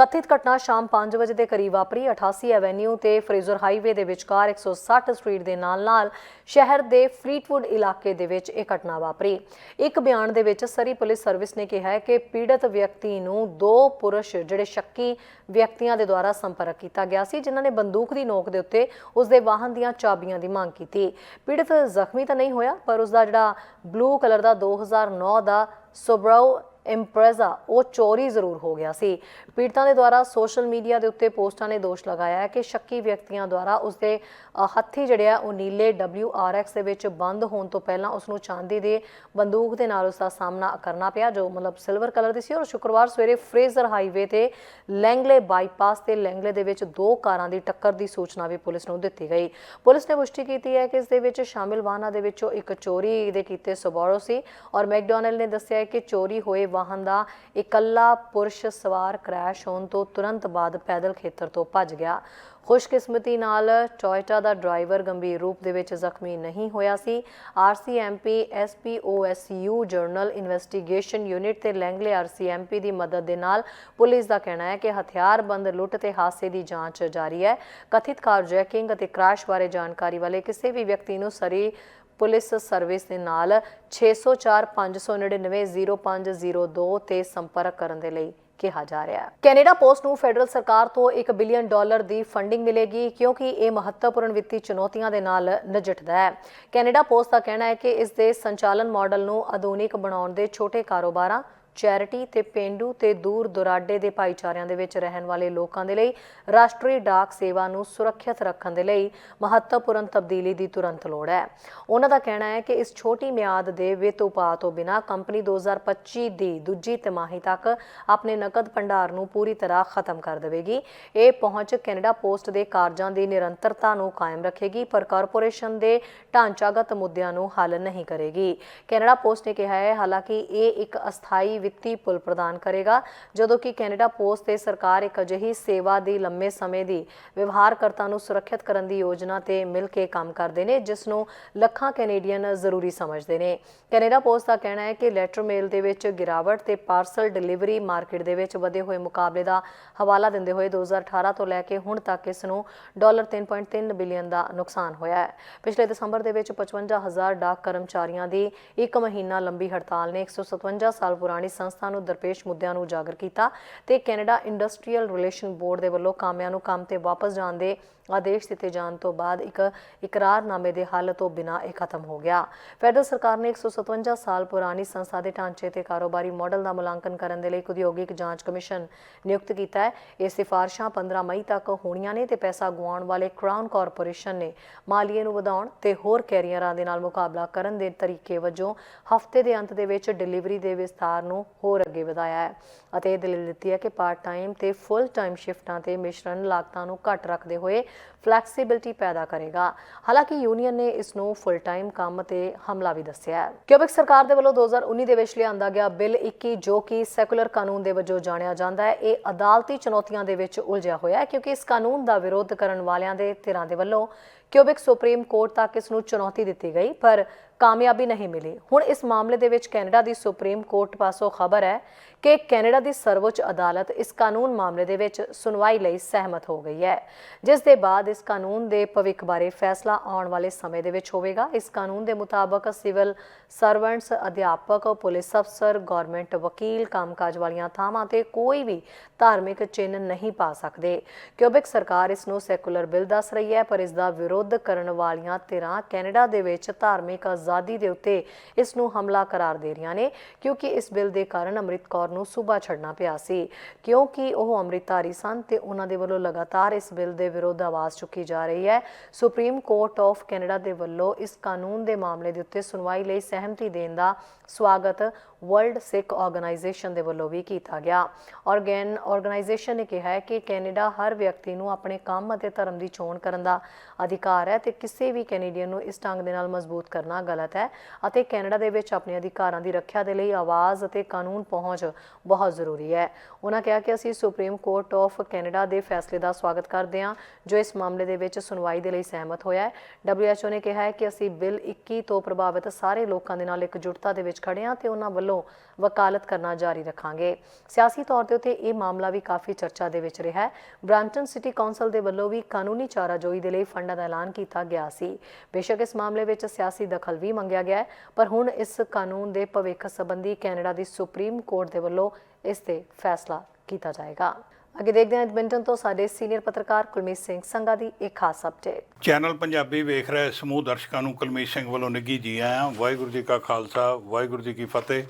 ਕਥਿਤ ਘਟਨਾ ਸ਼ਾਮ 5 ਵਜੇ ਦੇ ਕਰੀਬ ਵਾਪਰੀ। 88 ਐਵੇਨਿਊ ਤੇ ਫਰੇਜ਼ਰ ਹਾਈਵੇ ਦੇ ਵਿਚਕਾਰ 160 ਸਟਰੀਟ ਦੇ ਨਾਲ-ਨਾਲ ਸ਼ਹਿਰ ਦੇ ਫਰੀਟਵੁੱਡ ਇਲਾਕੇ ਦੇ ਵਿੱਚ ਇਹ ਘਟਨਾ ਵਾਪਰੀ। ਇੱਕ ਬਿਆਨ ਦੇ ਵਿੱਚ ਸਰੀ ਪੁਲਿਸ ਸਰਵਿਸ ਨੇ ਕਿਹਾ ਹੈ ਕਿ ਪੀੜਤ ਵਿਅਕਤੀ ਨੂੰ ਦੋ ਪੁਰਸ਼, ਜਿਹੜੇ ਸ਼ੱਕੀ ਵਿਅਕਤੀਆਂ ਦੇ ਦੁਆਰਾ ਸੰਪਰਕ ਕੀਤਾ ਗਿਆ ਸੀ, ਜਿਨ੍ਹਾਂ ਨੇ ਬੰਦੂਕ ਦੀ ਨੋਕ ਦੇ ਉੱਤੇ ਉਸ ਦੇ ਵਾਹਨ ਦੀਆਂ ਚਾਬੀਆਂ ਦੀ ਮੰਗ ਕੀਤੀ। ਪੀੜਤ ਜ਼ਖਮੀ ਤਾਂ ਨਹੀਂ ਹੋਇਆ, ਪਰ ਉਸ ਦਾ ਜਿਹੜਾ ਬਲੂ ਕਲਰ ਦਾ 2009 ਦਾ ਸੋਬਰਾਓ ਇੰਪ੍ਰੈਜ਼ਾ ਉਹ ਚੋਰੀ ਜ਼ਰੂਰ ਹੋ ਗਿਆ ਸੀ। ਪੀੜਤਾਂ ਦੇ ਦੁਆਰਾ ਸੋਸ਼ਲ ਮੀਡੀਆ ਦੇ ਉੱਤੇ ਪੋਸਟਾਂ ਨੇ ਦੋਸ਼ ਲਗਾਇਆ ਕਿ ਸ਼ੱਕੀ ਵਿਅਕਤੀਆਂ ਦੁਆਰਾ ਉਸਦੇ ਅ, ਹੱਥੀ ਜਿਹੜੇ ਆ ਉਹ ਨੀਲੇ WRX ਦੇ ਵਿੱਚ ਬੰਦ ਹੋਣ ਤੋਂ ਪਹਿਲਾਂ ਉਸ ਨੂੰ ਚਾਂਦੀ ਦੇ ਬੰਦੂਕ ਦੇ ਨਾਲ ਉਸ ਦਾ ਸਾਹਮਣਾ ਕਰਨਾ ਪਿਆ ਜੋ ਮਤਲਬ ਸਿਲਵਰ ਕਲਰ ਦੀ ਸੀ ਔਰ ਸ਼ੁੱਕਰਵਾਰ ਸਵੇਰੇ ਫਰੇਜ਼ਰ ਹਾਈਵੇ ਤੇ ਲੈਂਗਲੇ ਬਾਈਪਾਸ ਤੇ ਲੈਂਗਲੇ ਦੇ ਵਿੱਚ ਦੋ ਕਾਰਾਂ ਦੀ ਟੱਕਰ ਦੀ ਸੂਚਨਾ ਵੀ ਪੁਲਿਸ ਨੂੰ ਦਿੱਤੀ ਗਈ। ਪੁਲਿਸ ਨੇ ਪੁਸ਼ਟੀ ਕੀਤੀ ਹੈ ਕਿ ਇਸ ਦੇ ਵਿੱਚ ਸ਼ਾਮਿਲ ਵਾਹਨਾਂ ਦੇ ਵਿੱਚੋਂ ਇੱਕ ਚੋਰੀ ਦੇ ਕੀਤੇ ਸਬੋਰੋ ਸੀ ਔਰ ਮੈਕਡੋਨਲਡ ਨੇ ਦੱਸਿਆ ਕਿ ਚੋਰੀ ਹੋਏ ਵਾਹਨ ਦਾ ਇਕੱਲਾ ਪੁਰਸ਼ ਸਵਾਰ ਕ੍ਰੈਸ਼ ਹੋਣ ਤੋਂ ਤੁਰੰਤ ਬਾਅਦ ਪੈਦਲ ਖੇਤਰ ਤੋਂ ਭੱਜ ਗਿਆ। ਖੁਸ਼ਕਿਸਮਤੀ ਨਾਲ ਟੋਇਟਾ ਦਾ ਡਰਾਈਵਰ ਗੰਭੀਰ ਰੂਪ ਦੇ ਵਿੱਚ ਜ਼ਖਮੀ ਨਹੀਂ ਹੋਇਆ ਸੀ। RCMP SPOSU general investigation unit ਤੇ ਲੈਂਗਲੇ ਆਰਸੀਐਮਪੀ ਦੀ ਮਦਦ ਦੇ ਨਾਲ ਪੁਲਿਸ ਦਾ ਕਹਿਣਾ ਹੈ ਕਿ ਹਥਿਆਰਬੰਦ ਲੁੱਟ ਤੇ ਹਾਦਸੇ ਦੀ ਜਾਂਚ ਜਾਰੀ ਹੈ। ਕਥਿਤ ਕਾਰ ਜੈਕਿੰਗ ਅਤੇ ਕ੍ਰੈਸ਼ ਬਾਰੇ ਜਾਣਕਾਰੀ ਵਾਲੇ ਕਿਸੇ ਵੀ ਵਿਅਕਤੀ ਨੂੰ ਸਰੀ ਪੁਲਿਸ ਸਰਵਿਸ ਦੇ ਨਾਲ 604 599 0502 ਤੇ ਸੰਪਰਕ ਕਰਨ ਦੇ ਲਈ ਕਿਹਾ ਜਾ ਰਿਹਾ ਹੈ। ਕੈਨੇਡਾ ਪੋਸਟ ਨੂੰ ਫੈਡਰਲ ਸਰਕਾਰ ਤੋਂ 1 ਬਿਲੀਅਨ ਡਾਲਰ ਦੀ ਫੰਡਿੰਗ ਮਿਲੇਗੀ ਕਿਉਂਕਿ ਇਹ ਮਹੱਤਵਪੂਰਨ ਵਿੱਤੀ ਚੁਣੌਤੀਆਂ ਦੇ ਨਾਲ ਨਜਿੱਠਦਾ ਹੈ। ਕੈਨੇਡਾ ਪੋਸਟ ਦਾ ਕਹਿਣਾ ਹੈ ਕਿ ਇਸ ਦੇ ਸੰਚਾਲਨ ਮਾਡਲ ਨੂੰ ਆਧੁਨਿਕ ਬਣਾਉਣ ਦੇ ਛੋਟੇ ਕਾਰੋਬਾਰਾਂ ਚੈਰਿਟੀ ਤੇ ਪਿੰਡੂ ਤੇ ਦੂਰ ਦੁਰਾਡੇ ਦੇ ਭਾਈਚਾਰਿਆਂ ਦੇ ਵਿੱਚ ਰਹਿਣ ਵਾਲੇ ਲੋਕਾਂ ਦੇ ਲਈ ਰਾਸ਼ਟਰੀ ਡਾਕ ਸੇਵਾ ਨੂੰ ਸੁਰੱਖਿਅਤ ਰੱਖਣ ਦੇ ਲਈ ਮਹੱਤਵਪੂਰਨ ਤਬਦੀਲੀ ਦੀ ਤੁਰੰਤ ਲੋੜ ਹੈ। ਉਹਨਾਂ ਦਾ ਕਹਿਣਾ ਹੈ ਕਿ ਇਸ ਛੋਟੀ ਮਿਆਦ ਦੇ ਵਿੱਤ ਉਪਾਅ ਤੋਂ ਬਿਨਾ ਕੰਪਨੀ 2025 ਦੀ ਦੂਜੀ ਤਿਮਾਹੀ ਤੱਕ ਆਪਣੇ ਨਕਦ ਭੰਡਾਰ ਨੂੰ ਪੂਰੀ ਤਰ੍ਹਾਂ ਖਤਮ ਕਰ ਦੇਵੇਗੀ। ਇਹ ਪਹੁੰਚ ਕੈਨੇਡਾ ਪੋਸਟ ਦੇ ਕਾਰਜਾਂ ਦੀ ਨਿਰੰਤਰਤਾ ਨੂੰ ਕਾਇਮ ਰੱਖੇਗੀ, ਪਰ ਕਾਰਪੋਰੇਸ਼ਨ ਦੇ ਢਾਂਚਾਗਤ ਮੁੱਦਿਆਂ ਨੂੰ ਹੱਲ ਨਹੀਂ ਕਰੇਗੀ। ਕੈਨੇਡਾ ਪੋਸਟ ਨੇ ਕਿਹਾ ਹੈ, ਹਾਲਾਂਕਿ ਇਹ ਇੱਕ ਅਸਥਾਈ ਵਿੱਤੀ ਪੁਲ ਪ੍ਰਦਾਨ ਕਰੇਗਾ। ਜਦੋਂ ਕਿ ਕੈਨੇਡਾ ਪੋਸਟ ਤੇ ਸਰਕਾਰ ਇੱਕ ਅਜਿਹੀ ਸੇਵਾ ਦੀ ਲੰਮੇ ਸਮੇਂ ਦੀ ਵਿਵਹਾਰਕਰਤਾ ਨੂੰ ਸੁਰੱਖਿਅਤ ਕਰਨ ਦੀ ਯੋਜਨਾ ਤੇ ਮਿਲ ਕੇ ਕੰਮ ਕਰਦੇ ਨੇ, ਜਿਸ ਨੂੰ ਲੱਖਾਂ ਕੈਨੇਡੀਅਨ ਜ਼ਰੂਰੀ ਸਮਝਦੇ ਨੇ। ਕੈਨੇਡਾ ਪੋਸਟ ਦਾ ਕਹਿਣਾ ਹੈ ਕਿ ਲੈਟਰ ਮੇਲ ਦੇ ਵਿੱਚ ਗਿਰਾਵਟ ਤੇ ਪਾਰਸਲ ਡਿਲੀਵਰੀ ਮਾਰਕੀਟ ਦੇ ਵਿੱਚ ਵਧੇ ਹੋਏ ਮੁਕਾਬਲੇ ਦਾ ਹਵਾਲਾ ਦਿੰਦੇ ਹੋਏ 2018 ਤੋਂ ਲੈ ਕੇ ਹੁਣ ਤੱਕ ਇਸ ਨੂੰ ਡਾਲਰ 3.3 ਬਿਲੀਅਨ ਦਾ ਨੁਕਸਾਨ ਹੋਇਆ ਹੈ। ਪਿਛਲੇ ਦਸੰਬਰ ਦੇ ਵਿੱਚ 55000 ਡਾਕ ਕਰਮਚਾਰੀਆਂ ਦੀ ਇੱਕ ਮਹੀਨਾ ਲੰਬੀ ਹੜਤਾਲ ਨੇ 157 ਸਾਲ ਪੁਰਾਣੀ ਸੰਸਥਾ ਨੂੰ ਦਰਪੇਸ਼ ਮੁੱਦਿਆਂ ਨੂੰ ਉਜਾਗਰ ਕੀਤਾ ਤੇ ਕੈਨੇਡਾ ਇੰਡਸਟਰੀਅਲ ਰਿਲੇਸ਼ਨ ਬੋਰਡ ਦੇ ਵੱਲੋਂ ਕਾਮਿਆਂ ਨੂੰ ਕੰਮ ਤੇ ਵਾਪਸ ਜਾਣ ਦੇ ਆਦੇਸ਼ ਦਿੱਤੇ ਜਾਣ ਤੋਂ ਬਾਅਦ ਇੱਕ ਇਕਰਾਰਨਾਮੇ ਦੇ ਹੱਲ ਤੋਂ ਬਿਨਾਂ ਇਹ ਖਤਮ ਹੋ ਗਿਆ। ਫੈਡਰਲ ਸਰਕਾਰ ਨੇ 157 ਸਾਲ ਪੁਰਾਣੀ ਸੰਸਥਾ ਦੇ ਢਾਂਚੇ ਤੇ ਕਾਰੋਬਾਰੀ ਮਾਡਲ ਦਾ ਮੁਲਾਂਕਣ ਕਰਨ ਦੇ ਲਈ ਇੱਕ ਉਦਯੋਗਿਕ ਜਾਂਚ ਕਮਿਸ਼ਨ ਨਿਯੁਕਤ ਕੀਤਾ ਹੈ। ਇਹ ਸਿਫਾਰਸ਼ਾਂ 15 ਮਈ ਤੱਕ ਹੋਣੀਆਂ ਨੇ ਤੇ ਪੈਸਾ ਗੁਆਉਣ ਵਾਲੇ ਕ੍ਰਾਊਨ ਕਾਰਪੋਰੇਸ਼ਨ ਨੇ ਮਾਲੀਏ ਨੂੰ ਵਧਾਉਣ ਤੇ ਹੋਰ ਕੈਰੀਅਰਾਂ ਦੇ ਨਾਲ ਮੁਕਾਬਲਾ ਕਰਨ ਦੇ ਤਰੀਕੇ ਵਜੋਂ ਹਫ਼ਤੇ ਦੇ ਅੰਤ ਦੇ ਵਿੱਚ ਡਿਲੀਵਰੀ ਦੇ ਵਿਸਥਾਰ ਨੂੰ ਹੋਰ ਅੱਗੇ ਵਧਾਇਆ ਹੈ ਅਤੇ ਇਹ ਦਲੀਲ ਦਿੱਤੀ ਹੈ ਕਿ ਪਾਰਟ ਟਾਈਮ ਤੇ ਫੁੱਲ ਟਾਈਮ ਸ਼ਿਫਟਾਂ ਤੇ ਮਿਸ਼ਰਣ ਲਾਗਤਾਂ ਨੂੰ ਘੱਟ ਰੱਖਦੇ ਹੋਏ ਫਲੈਕਸੀਬਿਲਟੀ ਪੈਦਾ ਕਰੇਗਾ। ਹਾਲਾਂਕਿ ਯੂਨੀਅਨ ਨੇ ਇਸ ਨੂੰ ਫੁੱਲ ਟਾਈਮ ਕੰਮ ਤੇ ਹਮਲਾ ਵੀ ਦੱਸਿਆ ਹੈ। ਕਿਊਬਿਕ ਸਰਕਾਰ ਦੇ ਵੱਲੋਂ 2019 ਦੇ ਵਿੱਚ ਲਿਆਂਦਾ ਗਿਆ ਬਿੱਲ 21 ਜੋ ਕਿ ਸੈਕੂਲਰ ਕਾਨੂੰਨ ਦੇ ਵਜੋਂ ਜਾਣਿਆ ਜਾਂਦਾ ਹੈ। ਇਹ ਅਦਾਲਤੀ ਚੁਣੌਤੀਆਂ ਦੇ ਵਿੱਚ ਉਲਝਿਆ ਹੋਇਆ ਹੈ, ਕਿਉਂਕਿ ਇਸ ਕਾਨੂੰਨ ਦਾ ਵਿਰੋਧ ਕਰਨ ਵਾਲਿਆਂ ਦੇ ਧਿਰਾਂ ਦੇ ਵੱਲੋਂ ਕਿਊਬਿਕ ਸੁਪਰੀਮ ਕੋਰਟ ਤੱਕ ਇਸ ਨੂੰ ਚੁਣੌਤੀ ਦਿੱਤੀ ਗਈ। ਪਰ ਕਾਮਯਾਬੀ ਨਹੀਂ ਮਿਲੀ। ਹੁਣ ਇਸ ਮਾਮਲੇ ਦੇ ਵਿੱਚ ਕੈਨੇਡਾ ਦੀ ਸੁਪਰੀਮ ਕੋਰਟ ਪਾਸੋਂ ਖਬਰ ਹੈ ਕਿ ਕੈਨੇਡਾ ਦੀ ਸਰਵਉੱਚ ਅਦਾਲਤ ਇਸ ਕਾਨੂੰਨ ਮਾਮਲੇ ਦੇ ਵਿੱਚ ਸੁਣਵਾਈ ਲਈ ਸਹਿਮਤ ਹੋ ਗਈ ਹੈ। ਜਿਸ ਦੇ ਬਾਅਦ ਇਸ ਕਾਨੂੰਨ ਦੇ ਭਵਿੱਖ ਬਾਰੇ ਫੈਸਲਾ ਆਉਣ ਵਾਲੇ ਸਮੇਂ ਦੇ ਵਿੱਚ ਹੋਵੇਗਾ। ਇਸ ਕਾਨੂੰਨ ਦੇ ਮੁਤਾਬਕ ਸਿਵਲ ਸਰਵੈਂਟਸ ਅਧਿਆਪਕ, ਪੁਲਿਸ ਅਫਸਰ, ਗਵਰਨਮੈਂਟ ਵਕੀਲ ਕੰਮਕਾਜ ਵਾਲੀਆਂ ਥਾਵਾਂ ਤੇ ਕੋਈ ਵੀ ਧਾਰਮਿਕ ਚਿੰਨ੍ਹ ਨਹੀਂ ਪਾ ਸਕਦੇ। ਕਿਊਬਿਕ ਸਰਕਾਰ ਇਸ ਨੂੰ ਸੈਕੂਲਰ ਬਿੱਲ ਦੱਸ ਰਹੀ ਹੈ, ਪਰ ਇਸ ਦਾ ਵਿਰੋਧ ਕਰਨ ਵਾਲੀਆਂ ਧਿਰਾਂ ਕੈਨੇਡਾ ਦੇ ਵਿੱਚ ਧਾਰਮਿਕ ਆਜ਼ਾਦੀ ਦੇ ਉੱਤੇ ਇਸ ਨੂੰ ਹਮਲਾ ਕਰਾਰ ਦੇ ਰਹੀਆਂ ਨੇ, ਕਿਉਂਕਿ ਇਸ ਬਿੱਲ ਦੇ ਕਾਰਨ ਅੰਮ੍ਰਿਤ ਕੌਰ ਨੂੰ ਸੂਬਾ ਛੱਡਣਾ ਪਿਆ ਸੀ। ਕਿਉਂਕਿ ਉਹ ਅੰਮ੍ਰਿਤਧਾਰੀ ਸਨ ਤੇ ਉਹਨਾਂ ਦੇ ਵੱਲੋਂ ਲਗਾਤਾਰ ਇਸ ਬਿੱਲ ਦੇ ਵਿਰੁੱਧ ਆਵਾਜ਼ ਚੁੱਕੀ ਜਾ ਰਹੀ ਹੈ। ਸੁਪਰੀਮ ਕੋਰਟ ਆਫ ਕੈਨੇਡਾ ਦੇ ਵੱਲੋਂ ਇਸ ਕਾਨੂੰਨ ਦੇ ਮਾਮਲੇ ਦੇ ਉੱਤੇ ਸੁਣਵਾਈ ਲਈ ਸਹਿਮਤੀ ਦੇਣ ਦਾ ਸਵਾਗਤ ਵਰਲਡ ਸਿੱਖ ਆਰਗੇਨਾਈਜੇਸ਼ਨ ਦੇ ਵੱਲੋਂ ਵੀ ਕੀਤਾ ਗਿਆ। ਆਰਗੇਨ ਆਰਗੇਨਾਈਜੇਸ਼ਨ ਨੇ ਕਿਹਾ ਹੈ ਕਿ ਕੈਨੇਡਾ ਹਰ ਵਿਅਕਤੀ ਨੂੰ ਆਪਣੇ ਕੰਮ ਅਤੇ ਧਰਮ ਦੀ ਚੋਣ ਕਰਨ ਦਾ ਅਧਿਕਾਰ ਹੈ ਤੇ ਕਿਸੇ ਵੀ ਕੈਨੇਡੀਅਨ ਨੂੰ ਇਸ ਢੰਗ ਦੇ ਨਾਲ ਮਜ਼ਬੂਤ ਕਰਨਾ ਗਲਤ ਹੈ ਅਤੇ ਕੈਨੇਡਾ ਦੇ ਵਿੱਚ ਆਪਣੇ ਅਧਿਕਾਰਾਂ ਦੀ ਰੱਖਿਆ ਦੇ ਲਈ ਆਵਾਜ਼ ਅਤੇ ਕਾਨੂੰਨ ਪਹੁੰਚ ਬਹੁਤ ਜ਼ਰੂਰੀ ਹੈ। ਉਹਨਾਂ ਕਿਹਾ ਕਿ ਅਸੀਂ ਸੁਪਰੀਮ ਕੋਰਟ ਆਫ ਕੈਨੇਡਾ ਦੇ ਫੈਸਲੇ ਦਾ ਸਵਾਗਤ ਕਰਦੇ ਹਾਂ, ਜੋ ਇਸ ਮਾਮਲੇ ਦੇ ਵਿੱਚ ਸੁਣਵਾਈ ਦੇ ਲਈ ਸਹਿਮਤ ਹੋਇਆ ਹੈ। WHO ਨੇ ਕਿਹਾ ਹੈ ਕਿ ਅਸੀਂ ਬਿੱਲ 21 ਤੋਂ ਪ੍ਰਭਾਵਿਤ ਸਾਰੇ ਲੋਕਾਂ ਦੇ ਨਾਲ ਇਕਜੁੱਟਤਾ ਦੇ ਵਿੱਚ ਖੜੇ ਹਾਂ ਤੇ ਉਹਨਾਂ ਵੱਲੋਂ ਵਕਾਲਤ ਕਰਨਾ ਜਾਰੀ ਰੱਖਾਂਗੇ। ਸਿਆਸੀ ਤੌਰ ਤੇ ਉਤੇ ਇਹ ਮਾਮਲਾ ਵੀ ਕਾਫੀ ਚਰਚਾ ਦੇ ਵਿੱਚ ਰਿਹਾ ਹੈ। ਬ੍ਰਾਂਟਨ ਸਿਟੀ ਕੌਂਸਲ ਦੇ ਵੱਲੋਂ ਵੀ ਕਾਨੂੰਨੀ ਚਾਰਾਜੋਈ ਦੇ ਲਈ ਫੰਡਾਂ ਦਾ ਐਲਾਨ ਕੀਤਾ ਗਿਆ ਸੀ। ਬੇਸ਼ੱਕ ਇਸ ਮਾਮਲੇ ਵਿੱਚ ਸਿਆਸੀ ਦਖਲ ਵੀ ਮੰਗਿਆ ਗਿਆ ਹੈ, ਪਰ ਹੁਣ ਇਸ ਕਾਨੂੰਨ ਦੇ ਭਵਿੱਖ ਸੰਬੰਧੀ ਕੈਨੇਡਾ ਦੀ ਸੁਪਰੀਮ ਕੋਰਟ ਦੇ ਵੱਲੋਂ ਇਸ ਤੇ ਫੈਸਲਾ ਕੀਤਾ ਜਾਏਗਾ। ਅੱਗੇ ਦੇਖਦੇ ਹਾਂ ਐਡਮਿੰਟਨ ਤੋਂ ਸਾਡੇ ਸੀਨੀਅਰ ਪੱਤਰਕਾਰ ਕੁਲਮੀਤ ਸਿੰਘ ਸੰਘਾ ਦੀ ਇੱਕ ਖਾਸ ਅਪਡੇਟ ਚੈਨਲ ਪੰਜਾਬੀ ਵੇਖ ਰਹੇ ਸਮੂਹ ਦਰਸ਼ਕਾਂ ਨੂੰ ਕੁਲਮੀਤ ਸਿੰਘ ਵੱਲੋਂ ਨਿੱਘੀ ਜੀ ਆਇਆਂ ਵਾਹਿਗੁਰੂ ਜੀ ਕਾ ਖਾਲਸਾ, ਵਾਹਿਗੁਰੂ ਜੀ ਕੀ ਫਤਿਹ।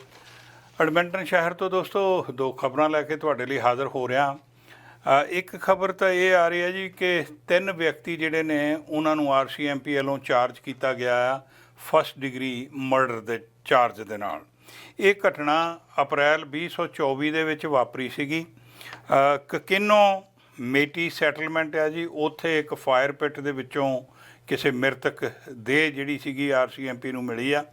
ਐਡਮਿੰਟਨ ਸ਼ਹਿਰ ਤੋਂ ਦੋਸਤੋ, ਦੋ ਖਬਰਾਂ ਲੈ ਕੇ ਤੁਹਾਡੇ ਲਈ ਹਾਜ਼ਰ ਹੋ ਰਿਹਾ ਇੱਕ ਖਬਰ ਤਾਂ ਇਹ ਆ ਰਹੀ ਹੈ ਜੀ ਕਿ ਤਿੰਨ ਵਿਅਕਤੀ ਜਿਹੜੇ ਨੇ, ਉਹਨਾਂ ਨੂੰ ਆਰਸੀਐਮਪੀ ਵੱਲੋਂ ਚਾਰਜ ਕੀਤਾ ਗਿਆ ਆ ਫਸਟ ਡਿਗਰੀ ਮਰਡਰ ਦੇ ਚਾਰਜ ਦੇ ਨਾਲ। ਇਹ ਘਟਨਾ ਅਪ੍ਰੈਲ 2024 ਦੇ ਵਿੱਚ ਵਾਪਰੀ ਸੀਗੀ। ਕਕਿਨੋ ਮੇਟੀ ਸੈਟਲਮੈਂਟ ਆ ਜੀ, ਉੱਥੇ ਇੱਕ ਫਾਇਰ ਪਿਟ ਦੇ ਵਿੱਚੋਂ ਕਿਸੇ ਮ੍ਰਿਤਕ ਦੇਹ ਜਿਹੜੀ ਸੀਗੀ ਆਰਸੀਐਮਪੀ ਨੂੰ ਮਿਲੀ ਆ।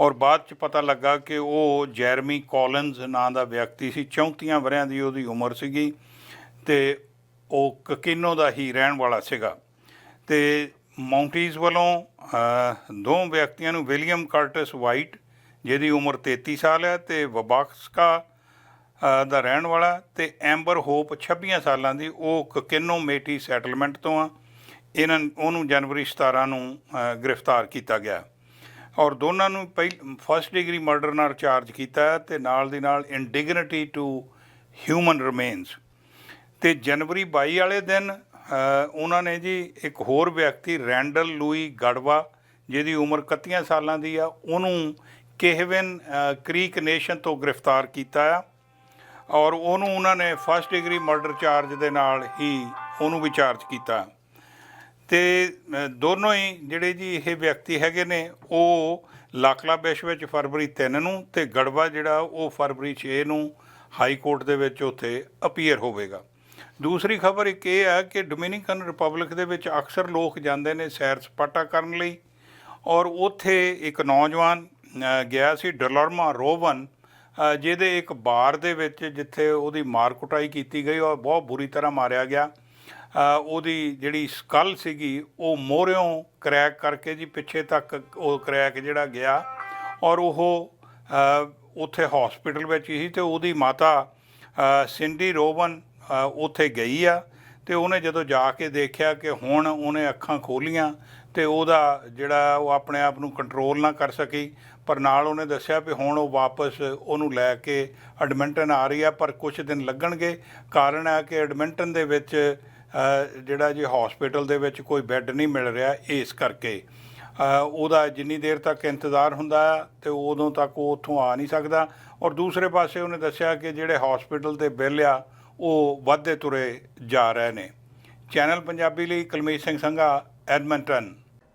ਔਰ ਬਾਅਦ ਚ ਪਤਾ ਲੱਗਾ ਕਿ ਉਹ ਜੈਰਮੀ ਕੋਲਿਨਜ਼ ਨਾਂ ਦਾ ਵਿਅਕਤੀ ਸੀ 34 ਵਰਿਆਂ ਦੀ ਉਹਦੀ ਉਮਰ ਸੀਗੀ ਤੇ ਉਹ ਕਕਿਨੋ ਦਾ ਹੀ ਰਹਿਣ ਵਾਲਾ ਸੀਗਾ। ਤੇ ਮਾਉਂਟੀਜ਼ ਵੱਲੋਂ ਦੋ ਵਿਅਕਤੀਆਂ ਨੂੰ ਵਿਲੀਅਮ ਕਰਟਸ ਵਾਈਟ, ਜਿਹਦੀ ਉਮਰ 33 ਸਾਲ ਹੈ, ਤੇ ਵਬਾਕਸਕਾ ਦਾ ਰਹਿਣ ਵਾਲਾ ਤੇ ਐਂਬਰ ਹੋਪ 26 ਸਾਲਾਂ ਦੀ ਉਹ ਕਕਿਨੋ ਮੇਟੀ ਸੈਟਲਮੈਂਟ ਤੋਂ ਆ। ਇਹਨਾਂ ਉਹਨੂੰ ਜਨਵਰੀ 17 ਨੂੰ ਗ੍ਰਿਫਤਾਰ ਕੀਤਾ ਗਿਆ। ਔਰ ਦੋਨਾਂ ਨੂੰ ਪਹਿਲ ਫਸਟ ਡਿਗਰੀ ਮਰਡਰ ਨਾਲ ਚਾਰਜ ਕੀਤਾ ਹੈ ਤੇ ਨਾਲ ਦੀ ਨਾਲ ਇੰਡਿਗਨਿਟੀ ਟੂ ਹਿਊਮਨ ਰਿਮੇਨਸ ਤੇ ਜਨਵਰੀ 22 ਵਾਲੇ ਦਿਨ ਉਹਨਾਂ ਨੇ ਜੀ ਇੱਕ ਹੋਰ ਵਿਅਕਤੀ ਰੈਂਡਲ ਲੂਈ ਗੜਵਾ ਜਿਹਦੀ ਉਮਰ 31 ਸਾਲਾਂ ਦੀ ਆ ਉਹਨੂੰ ਕੇਹਵਨ ਅ, ਕ੍ਰੀਕ ਨੇਸ਼ਨ ਤੋਂ ਗ੍ਰਿਫਤਾਰ ਕੀਤਾ ਆ। ਔਰ ਉਹਨੂੰ ਉਹਨਾਂ ਨੇ ਫਸਟ ਡਿਗਰੀ ਮਰਡਰ ਚਾਰਜ ਦੇ ਨਾਲ ਹੀ ਉਹਨੂੰ ਵੀ ਚਾਰਜ ਕੀਤਾ। ਤੇ ਦੋਨੋਂ ਹੀ ਜਿਹੜੇ ਜੀ ਇਹ ਵਿਅਕਤੀ ਹੈਗੇ ਨੇ, ਉਹ ਲਾਕਲਾ ਬਿਸ਼ ਵਿੱਚ ਫਰਵਰੀ 3 ਨੂੰ ਤੇ ਗੜਵਾ ਜਿਹੜਾ ਉਹ ਫਰਵਰੀ 6 ਨੂੰ ਹਾਈ ਕੋਰਟ ਦੇ ਵਿੱਚ ਉੱਥੇ ਅਪੀਅਰ ਹੋਵੇਗਾ। ਦੂਸਰੀ ਖਬਰ ਇੱਕ ਇਹ ਹੈ ਕਿ ਡੋਮਿਨਿਕਨ ਰਿਪਬਲਿਕ ਦੇ ਵਿੱਚ ਅਕਸਰ ਲੋਕ ਜਾਂਦੇ ਨੇ ਸੈਰ ਸਪਾਟਾ ਕਰਨ ਲਈ ਔਰ ਉੱਥੇ ਇੱਕ ਨੌਜਵਾਨ ਗਿਆ ਸੀ ਡਲਰਮਾ ਰੋਵਨ ਜਿਹਦੇ ਇੱਕ ਬਾਰ ਦੇ ਵਿੱਚ ਜਿੱਥੇ ਉਹਦੀ ਮਾਰ ਕੁਟਾਈ ਕੀਤੀ ਗਈ, ਔਰ ਬਹੁਤ ਬੁਰੀ ਤਰ੍ਹਾਂ ਮਾਰਿਆ ਗਿਆ। ਉਹਦੀ ਜਿਹੜੀ ਸਕਲ ਸੀਗੀ, ਉਹ ਮੋਹਰਿਓਂ ਕਰੈਕ ਕਰਕੇ ਜੀ, ਪਿੱਛੇ ਤੱਕ ਉਹ ਕਰੈਕ ਜਿਹੜਾ ਗਿਆ, ਔਰ ਉਹ ਉੱਥੇ ਹਸਪੀਟਲ ਵਿੱਚ ਹੀ ਸੀ ਤੇ ਉਹਦੀ ਮਾਤਾ ਸਿੰਡੀ ਰੋਵਨ ਉੱਥੇ ਗਈ ਆ ਤੇ ਉਹਨੇ ਜਦੋਂ ਜਾ ਕੇ ਦੇਖਿਆ ਕਿ ਹੁਣ ਉਹਨੇ ਅੱਖਾਂ ਖੋਲੀਆਂ ਤੇ ਉਹਦਾ ਜਿਹੜਾ ਉਹ ਆਪਣੇ ਆਪ ਨੂੰ ਕੰਟਰੋਲ ਨਾ ਕਰ ਸਕੀ ਪਰ ਨਾਲ ਉਹਨੇ ਦੱਸਿਆ ਵੀ ਹੁਣ ਉਹ ਵਾਪਸ ਉਹਨੂੰ ਲੈ ਕੇ ਐਡਮਿੰਟਨ ਆ ਰਹੀ ਆ, ਪਰ ਕੁਝ ਦਿਨ ਲੱਗਣਗੇ। ਕਾਰਨ ਹੈ ਕਿ ਐਡਮਿੰਟਨ ਦੇ ਵਿੱਚ ਜਿਹੜਾ ਜੀ ਹਸਪੀਟਲ ਦੇ ਵਿੱਚ ਕੋਈ ਬੈੱਡ ਨਹੀਂ ਮਿਲ ਰਿਹਾ ਇਸ ਕਰਕੇ। ਉਹਦਾ ਜਿੰਨੀ ਦੇਰ ਤੱਕ ਇੰਤਜ਼ਾਰ ਹੁੰਦਾ ਆ, ਤੇ ਉਦੋਂ ਤੱਕ ਉਹ ਉੱਥੋਂ ਆ ਨਹੀਂ ਸਕਦਾ। ਔਰ ਦੂਸਰੇ ਪਾਸੇ ਉਹਨੇ ਦੱਸਿਆ ਕਿ ਜਿਹੜੇ ਹਸਪੀਟਲ ਦੇ ਬਿੱਲ ਆ, ਉਹ ਵੱਧਦੇ ਤੁਰੇ ਜਾ ਰਹੇ ਨੇ। ਚੈਨਲ ਪੰਜਾਬੀ ਲਈ ਕੁਲਮੀਤ ਸਿੰਘ ਸੰਘਾ, ਐਡਮਿੰਟਨ।